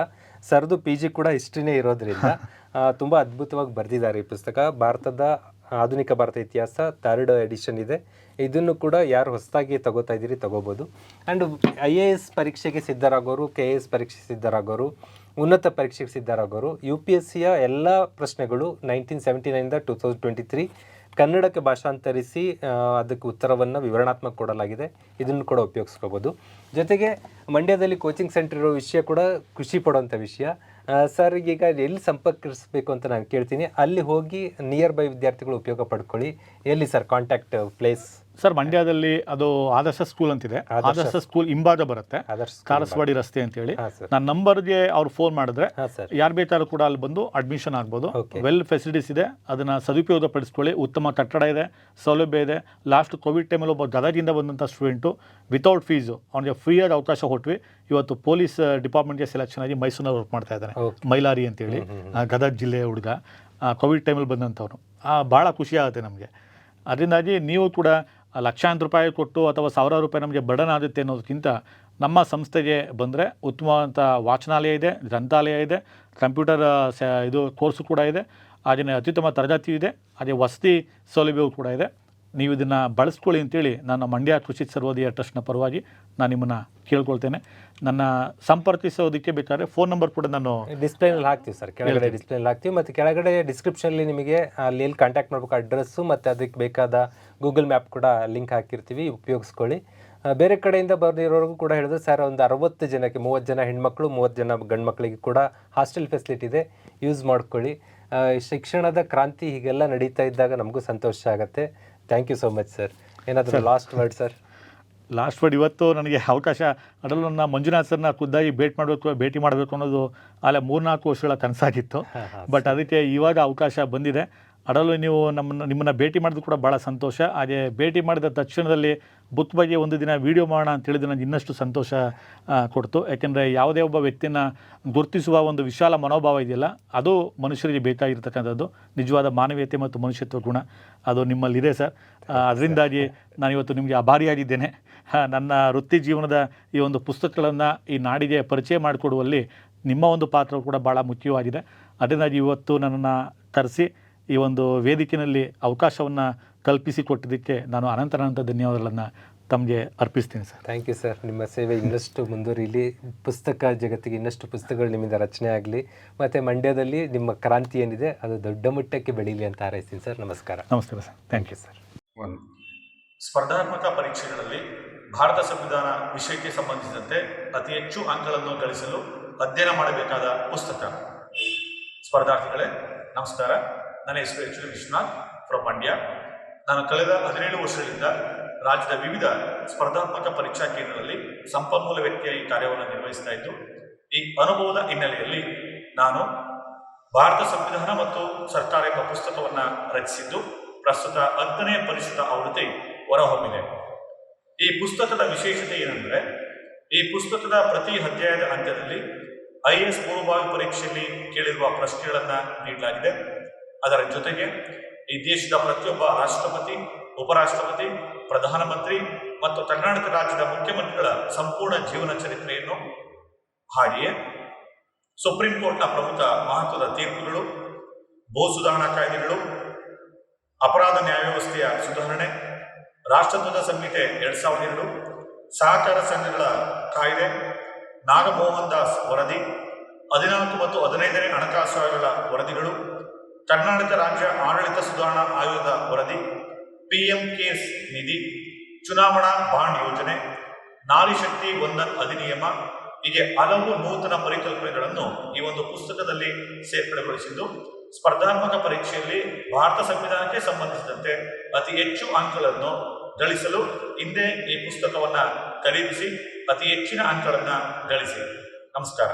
ಸರ್ದು ಪಿ ಜಿ ಕೂಡ ಹಿಸ್ಟ್ರಿನೇ ಇರೋದ್ರಿಂದ ತುಂಬ ಅದ್ಭುತವಾಗಿ ಬರೆದಿದ್ದಾರೆ ಈ ಪುಸ್ತಕ. ಭಾರತದ ಆಧುನಿಕ ಭಾರತ ಇತಿಹಾಸ ಥರ್ಡ್ ಎಡಿಷನ್ ಇದೆ. ಇದನ್ನು ಕೂಡ ಯಾರು ಹೊಸದಾಗಿ ತಗೋತಾ ಇದ್ದೀರಿ ತಗೋಬೋದು. ಆ್ಯಂಡ್ ಐ ಎ ಎಸ್ ಪರೀಕ್ಷೆಗೆ ಸಿದ್ಧರಾಗೋರು ಕೆ ಎ ಎಸ್ ಪರೀಕ್ಷೆಗೆ ಸಿದ್ಧರಾಗೋರು, ಉನ್ನತ ಪರೀಕ್ಷೆಗೆ ಸಿದ್ಧರಾಗೋರು ಯು ಪಿ ಎಸ್ ಸಿಯ ಎಲ್ಲ ಪ್ರಶ್ನೆಗಳು ನೈನ್ಟೀನ್ ಸೆವೆಂಟಿ ನೈನ್ದ ಟೂ ತೌಸಂಡ್ ಟ್ವೆಂಟಿ ತ್ರೀ ಕನ್ನಡಕ್ಕೆ ಭಾಷಾಂತರಿಸಿ ಅದಕ್ಕೆ ಉತ್ತರವನ್ನು ವಿವರಣಾತ್ಮಕ ಕೊಡಲಾಗಿದೆ. ಇದನ್ನು ಕೂಡ ಉಪಯೋಗಿಸ್ಕೋಬೋದು. ಜೊತೆಗೆ ಮಂಡ್ಯದಲ್ಲಿ ಕೋಚಿಂಗ್ ಸೆಂಟರ್ ಇರೋ ವಿಷಯ ಕೂಡ ಖುಷಿ ಪಡುವಂಥ ವಿಷಯ. ಸರ್, ಈಗ ಎಲ್ಲಿ ಸಂಪರ್ಕಿಸಬೇಕು ಅಂತ ನಾನು ಕೇಳ್ತೀನಿ. ಅಲ್ಲಿ ಹೋಗಿ ನಿಯರ್ ಬೈ ವಿದ್ಯಾರ್ಥಿಗಳು ಉಪಯೋಗ ಪಡ್ಕೊಳ್ಳಿ. ಎಲ್ಲಿ ಸರ್ ಕಾಂಟ್ಯಾಕ್ಟ್ ಪ್ಲೇಸ್ ಸರ್ ಮಂಡ್ಯದಲ್ಲಿ ಅದು ಆದರ್ಶ ಸ್ಕೂಲ್ ಅಂತಿದೆ. ಆದರ್ಶ ಸ್ಕೂಲ್ ಹಿಂಭಾಗ ಬರುತ್ತೆ. ಕಾರಸ್ವಾಡಿ ರಸ್ತೆ ಅಂತ ಹೇಳಿ ನನ್ನ ನಂಬರ್ಗೆ ಅವ್ರು ಫೋನ್ ಮಾಡಿದ್ರೆ ಯಾರು ಬೇಕಾದ್ರೂ ಕೂಡ ಅಲ್ಲಿ ಬಂದು ಅಡ್ಮಿಷನ್ ಆಗ್ಬೋದು. ವೆಲ್ ಫೆಸಿಲಿಟೀಸ್ ಇದೆ. ಅದನ್ನ ಸದುಪಯೋಗ ಪಡಿಸ್ಕೊಳ್ಳಿ. ಉತ್ತಮ ಕಟ್ಟಡ ಇದೆ. ಸೌಲಭ್ಯ ಇದೆ. ಲಾಸ್ಟ್ ಕೋವಿಡ್ ಟೈಮಲ್ಲಿ ಒಬ್ಬ ಗದಗಿಂದ ಬಂದಂಥ ಸ್ಟೂಡೆಂಟು ವಿತೌಟ್ ಫೀಸು ಅವನಿಗೆ ಫ್ರೀಯಾಗಿ ಅವಕಾಶ ಕೊಟ್ವಿ. ಇವತ್ತು ಪೊಲೀಸ್ ಡಿಪಾರ್ಟ್ಮೆಂಟ್ಗೆ ಸೆಲೆಕ್ಷನ್ ಆಗಿ ಮೈಸೂರಿನಲ್ಲಿ ವರ್ಕ್ ಮಾಡ್ತಾ ಇದ್ದಾನೆ. ಮೈಲಾರಿ ಅಂತೇಳಿ. ಗದಗ ಜಿಲ್ಲೆಯ ಹುಡುಗ. ಕೋವಿಡ್ ಟೈಮಲ್ಲಿ ಬಂದಂಥವ್ರು ಭಾಳ ಖುಷಿ ಆಗುತ್ತೆ ನಮಗೆ. ಅದರಿಂದಾಗಿ ನೀವು ಕೂಡ ಲಕ್ಷಾಂತರ ರೂಪಾಯಿ ಕೊಟ್ಟು ಅಥವಾ ಸಾವಿರಾರು ರೂಪಾಯಿ ನಮಗೆ ಬರ್ಡನ್ ಆಗುತ್ತೆ ಅನ್ನೋದಕ್ಕಿಂತ ನಮ್ಮ ಸಂಸ್ಥೆಗೆ ಬಂದರೆ ಉತ್ತಮವಾದಂಥ ವಾಚನಾಲಯ ಇದೆ ಗ್ರಂಥಾಲಯ ಇದೆ ಕಂಪ್ಯೂಟರ್ ಸ ಇದು ಕೋರ್ಸು ಕೂಡ ಇದೆ ಹಾಗೆಯೇ ಅತ್ಯುತ್ತಮ ತರಗತಿ ಇದೆ ಹಾಗೆ ವಸತಿ ಸೌಲಭ್ಯವೂ ಕೂಡ ಇದೆ. ನೀವು ಇದನ್ನು ಬಳಸ್ಕೊಳ್ಳಿ ಅಂತೇಳಿ ನಾನು ಮಂಡ್ಯ ಕೃಷಿ ಸರ್ವೋದಯ ಟ್ರಸ್ಟ್ನ ಪರವಾಗಿ ನಾನು ನಿಮ್ಮನ್ನು ಕೇಳ್ಕೊಳ್ತೇನೆ. ನನ್ನ ಸಂಪರ್ಕಿಸೋದಕ್ಕೆ ಬೇಕಾದ್ರೆ ಫೋನ್ ನಂಬರ್ ಕೂಡ ನಾನು ಡಿಸ್ಪ್ಲೇನಲ್ಲಿ ಹಾಕ್ತೀವಿ ಸರ್ ಕೆಳಗಡೆ ಡಿಸ್ಪ್ಲೇನಲ್ಲಿ ಹಾಕ್ತೀವಿ ಮತ್ತು ಕೆಳಗಡೆ ಡಿಸ್ಕ್ರಿಪ್ಷನಲ್ಲಿ ನಿಮಗೆ ಅಲ್ಲಿ ಎಲ್ಲಿ ಕಾಂಟ್ಯಾಕ್ಟ್ ಮಾಡಬೇಕು ಅಡ್ರೆಸ್ಸು ಮತ್ತು ಅದಕ್ಕೆ ಬೇಕಾದ ಗೂಗಲ್ ಮ್ಯಾಪ್ ಕೂಡ ಲಿಂಕ್ ಹಾಕಿರ್ತೀವಿ ಉಪಯೋಗಿಸ್ಕೊಳ್ಳಿ. ಬೇರೆ ಕಡೆಯಿಂದ ಬಂದಿರೋರ್ಗೂ ಕೂಡ ಹೇಳಿದ್ರೆ ಸರ್ ಒಂದು ಅರವತ್ತು ಜನಕ್ಕೆ ಮೂವತ್ತು ಜನ ಹೆಣ್ಮಕ್ಳು ಮೂವತ್ತು ಜನ ಗಂಡ್ಮಕ್ಳಿಗೆ ಕೂಡ ಹಾಸ್ಟೆಲ್ ಫೆಸಿಲಿಟಿ ಇದೆ ಯೂಸ್ ಮಾಡ್ಕೊಳ್ಳಿ. ಶಿಕ್ಷಣದ ಕ್ರಾಂತಿ ಹೀಗೆಲ್ಲ ನಡೀತಾ ಇದ್ದಾಗ ನಮಗೂ ಸಂತೋಷ ಆಗುತ್ತೆ. Thank you so much sir. ಏನಾದರೂ last word sir? Last word ಇವತ್ತು ನನಗೆ ಅವಕಾಶ ಅದರಲ್ಲೂ ಮಂಜುನಾಥ್ ಸರ್ನ ಖುದ್ದಾಗಿ ಭೇಟಿ ಮಾಡಬೇಕು ಭೇಟಿ ಮಾಡಬೇಕು ಅನ್ನೋದು ಅಲ್ಲೇ ಮೂರ್ನಾಲ್ಕು ವರ್ಷಗಳ ಕನಸಾಗಿತ್ತು. ಬಟ್ ಅದಕ್ಕೆ ಇವಾಗ ಅವಕಾಶ ಬಂದಿದೆ. ಅದರಲ್ಲೂ ನೀವು ನಮ್ಮನ್ನು, ನಿಮ್ಮನ್ನು ಭೇಟಿ ಮಾಡಿದ್ರು ಕೂಡ ಭಾಳ ಸಂತೋಷ. ಹಾಗೆ ಭೇಟಿ ಮಾಡಿದ ತಕ್ಷಣದಲ್ಲಿ ಬುತ್ ಬಗ್ಗೆ ಒಂದು ದಿನ ವೀಡಿಯೋ ಮಾಡೋಣ ಅಂತ ಹೇಳಿದ್ರೆ ನನಗೆ ಇನ್ನಷ್ಟು ಸಂತೋಷ ಕೊಡ್ತು. ಯಾಕೆಂದರೆ ಯಾವುದೇ ಒಬ್ಬ ವ್ಯಕ್ತಿನ ಗುರುತಿಸುವ ಒಂದು ವಿಶಾಲ ಮನೋಭಾವ ಇದೆಯಲ್ಲ, ಅದು ಮನುಷ್ಯರಿಗೆ ಬೇಕಾಗಿರ್ತಕ್ಕಂಥದ್ದು ನಿಜವಾದ ಮಾನವೀಯತೆ ಮತ್ತು ಮನುಷ್ಯತ್ವ ಗುಣ, ಅದು ನಿಮ್ಮಲ್ಲಿದೆ ಸರ್. ಅದರಿಂದಾಗಿ ನಾನಿವತ್ತು ನಿಮಗೆ ಆಭಾರಿಯಾಗಿದ್ದೇನೆ. ನನ್ನ ವೃತ್ತಿ ಜೀವನದ ಈ ಒಂದು ಪುಸ್ತಕಗಳನ್ನು ಈ ನಾಡಿಗೆ ಪರಿಚಯ ಮಾಡಿಕೊಡುವಲ್ಲಿ ನಿಮ್ಮ ಒಂದು ಪಾತ್ರ ಕೂಡ ಭಾಳ ಮುಖ್ಯವಾಗಿದೆ. ಅದರಿಂದಾಗಿ ಇವತ್ತು ನನ್ನನ್ನು ಕರೆಸಿ ಈ ಒಂದು ವೇದಿಕೆಯಲ್ಲಿ ಅವಕಾಶವನ್ನು ಕಲ್ಪಿಸಿ ಕೊಟ್ಟಿದ್ದಕ್ಕೆ ನಾನು ಅನಂತರಾನಂತ ಧನ್ಯವಾದಗಳನ್ನು ತಮಗೆ ಅರ್ಪಿಸ್ತೀನಿ ಸರ್. ಥ್ಯಾಂಕ್ ಯು ಸರ್ ನಿಮ್ಮ ಸೇವೆ ಇನ್ನಷ್ಟು ಮುಂದುವರಿಲಿ. ಪುಸ್ತಕ ಜಗತ್ತಿಗೆ ಇನ್ನಷ್ಟು ಪುಸ್ತಕಗಳು ನಿಮ್ಮಿಂದ ರಚನೆ ಆಗಲಿ. ಮತ್ತು ಮಂಡ್ಯದಲ್ಲಿ ನಿಮ್ಮ ಕ್ರಾಂತಿ ಏನಿದೆ ಅದು ದೊಡ್ಡ ಮಟ್ಟಕ್ಕೆ ಬೆಳೀಲಿ ಅಂತ ಹಾರೈಸ್ತೀನಿ ಸರ್ ನಮಸ್ಕಾರ. ನಮಸ್ಕಾರ ಸರ್ ಥ್ಯಾಂಕ್ ಯು ಸರ್ ಒಂದು ಸ್ಪರ್ಧಾತ್ಮಕ ಪರೀಕ್ಷೆಗಳಲ್ಲಿ ಭಾರತ ಸಂವಿಧಾನ ವಿಷಯಕ್ಕೆ ಸಂಬಂಧಿಸಿದಂತೆ ಅತಿ ಹೆಚ್ಚು ಅಂಕಗಳನ್ನು ಗಳಿಸಲು ಅಧ್ಯಯನ ಮಾಡಬೇಕಾದ ಪುಸ್ತಕ. ಸ್ಪರ್ಧಾರ್ಥಿಗಳೇ ನಮಸ್ಕಾರ. ನನ್ನ ಹೆಸರು H D Vishwanath from Mandya ನಾನು ಕಳೆದ ಹದಿನೇಳು ವರ್ಷಗಳಿಂದ ರಾಜ್ಯದ ವಿವಿಧ ಸ್ಪರ್ಧಾತ್ಮಕ ಪರೀಕ್ಷಾ ಕೇಂದ್ರಗಳಲ್ಲಿ ಸಂಪನ್ಮೂಲ ವ್ಯಕ್ತಿಯಾಗಿ ಕಾರ್ಯವನ್ನು ನಿರ್ವಹಿಸ್ತಾ ಇದ್ದು, ಈ ಅನುಭವದ ಹಿನ್ನೆಲೆಯಲ್ಲಿ ನಾನು ಭಾರತ ಸಂವಿಧಾನ ಮತ್ತು ಸರ್ಕಾರ ಎಂಬ ಪುಸ್ತಕವನ್ನು ರಚಿಸಿದ್ದು, ಪ್ರಸ್ತುತ ಹತ್ತನೇ ಪರಿಷ್ಕೃತ ಆವೃತ್ತಿ ಹೊರಹೊಮ್ಮಿದೆ. ಈ ಪುಸ್ತಕದ ವಿಶೇಷತೆ ಏನೆಂದರೆ, ಈ ಪುಸ್ತಕದ ಪ್ರತಿ ಅಧ್ಯಾಯದ ಅಂತ್ಯದಲ್ಲಿ ಐ ಎಸ್ ಪೂರ್ವಭಾವಿ ಪರೀಕ್ಷೆಯಲ್ಲಿ ಕೇಳಿರುವ ಪ್ರಶ್ನೆಗಳನ್ನು ನೀಡಲಾಗಿದೆ. ಅದರ ಜೊತೆಗೆ ಈ ದೇಶದ ಪ್ರತಿಯೊಬ್ಬ ರಾಷ್ಟ್ರಪತಿ, ಉಪರಾಷ್ಟ್ರಪತಿ, ಪ್ರಧಾನಮಂತ್ರಿ ಮತ್ತು ಕರ್ನಾಟಕ ರಾಜ್ಯದ ಮುಖ್ಯಮಂತ್ರಿಗಳ ಸಂಪೂರ್ಣ ಜೀವನ ಚರಿತ್ರೆಯನ್ನು ಹಾಗೆಯೇ ಸುಪ್ರೀಂ ಕೋರ್ಟ್ನ ಪ್ರಮುಖ ಮಹತ್ವದ ತೀರ್ಪುಗಳು, ಭೂ ಸುಧಾರಣಾ ಕಾಯ್ದೆಗಳು, ಅಪರಾಧ ನ್ಯಾಯವ್ಯವಸ್ಥೆಯ ಸುಧಾರಣೆ, ರಾಷ್ಟ್ರಧ್ವಜ ಸಂಹಿತೆ ಎರಡ್ ಸಾವಿರದ ಎರಡು, ಸಹಕಾರ ಸಂಘಗಳ ಕಾಯ್ದೆ, ನಾಗಮೋಹನ್ ದಾಸ್ ವರದಿ, ಹದಿನಾಲ್ಕು ಮತ್ತು ಹದಿನೈದನೇ ಹಣಕಾಸು ಆಯೋಗಗಳ ವರದಿಗಳು ಕರ್ನಾಟಕ ರಾಜ್ಯ ಆಡಳಿತ ಸುಧಾರಣಾ ಆಯೋಗದ ವರದಿ, ಪಿಎಂ ಕೇರ್ಸ್ ನಿಧಿ, ಚುನಾವಣಾ ಬಾಂಡ್ ಯೋಜನೆ, ನಾರಿ ಶಕ್ತಿ ವಂದನ್ ಅಧಿನಿಯಮ, ಹೀಗೆ ಹಲವು ನೂತನ ಪರಿಕಲ್ಪನೆಗಳನ್ನು ಈ ಒಂದು ಪುಸ್ತಕದಲ್ಲಿ ಸೇರ್ಪಡೆಗೊಳಿಸಿದ್ದು, ಸ್ಪರ್ಧಾತ್ಮಕ ಪರೀಕ್ಷೆಯಲ್ಲಿ ಭಾರತ ಸಂವಿಧಾನಕ್ಕೆ ಸಂಬಂಧಿಸಿದಂತೆ ಅತಿ ಹೆಚ್ಚು ಅಂಕಗಳನ್ನು ಗಳಿಸಲು ಹಿಂದೆ ಈ ಪುಸ್ತಕವನ್ನು ಖರೀದಿಸಿ, ಅತಿ ಹೆಚ್ಚಿನ ಅಂಕಗಳನ್ನು ಗಳಿಸಿ. ನಮಸ್ಕಾರ.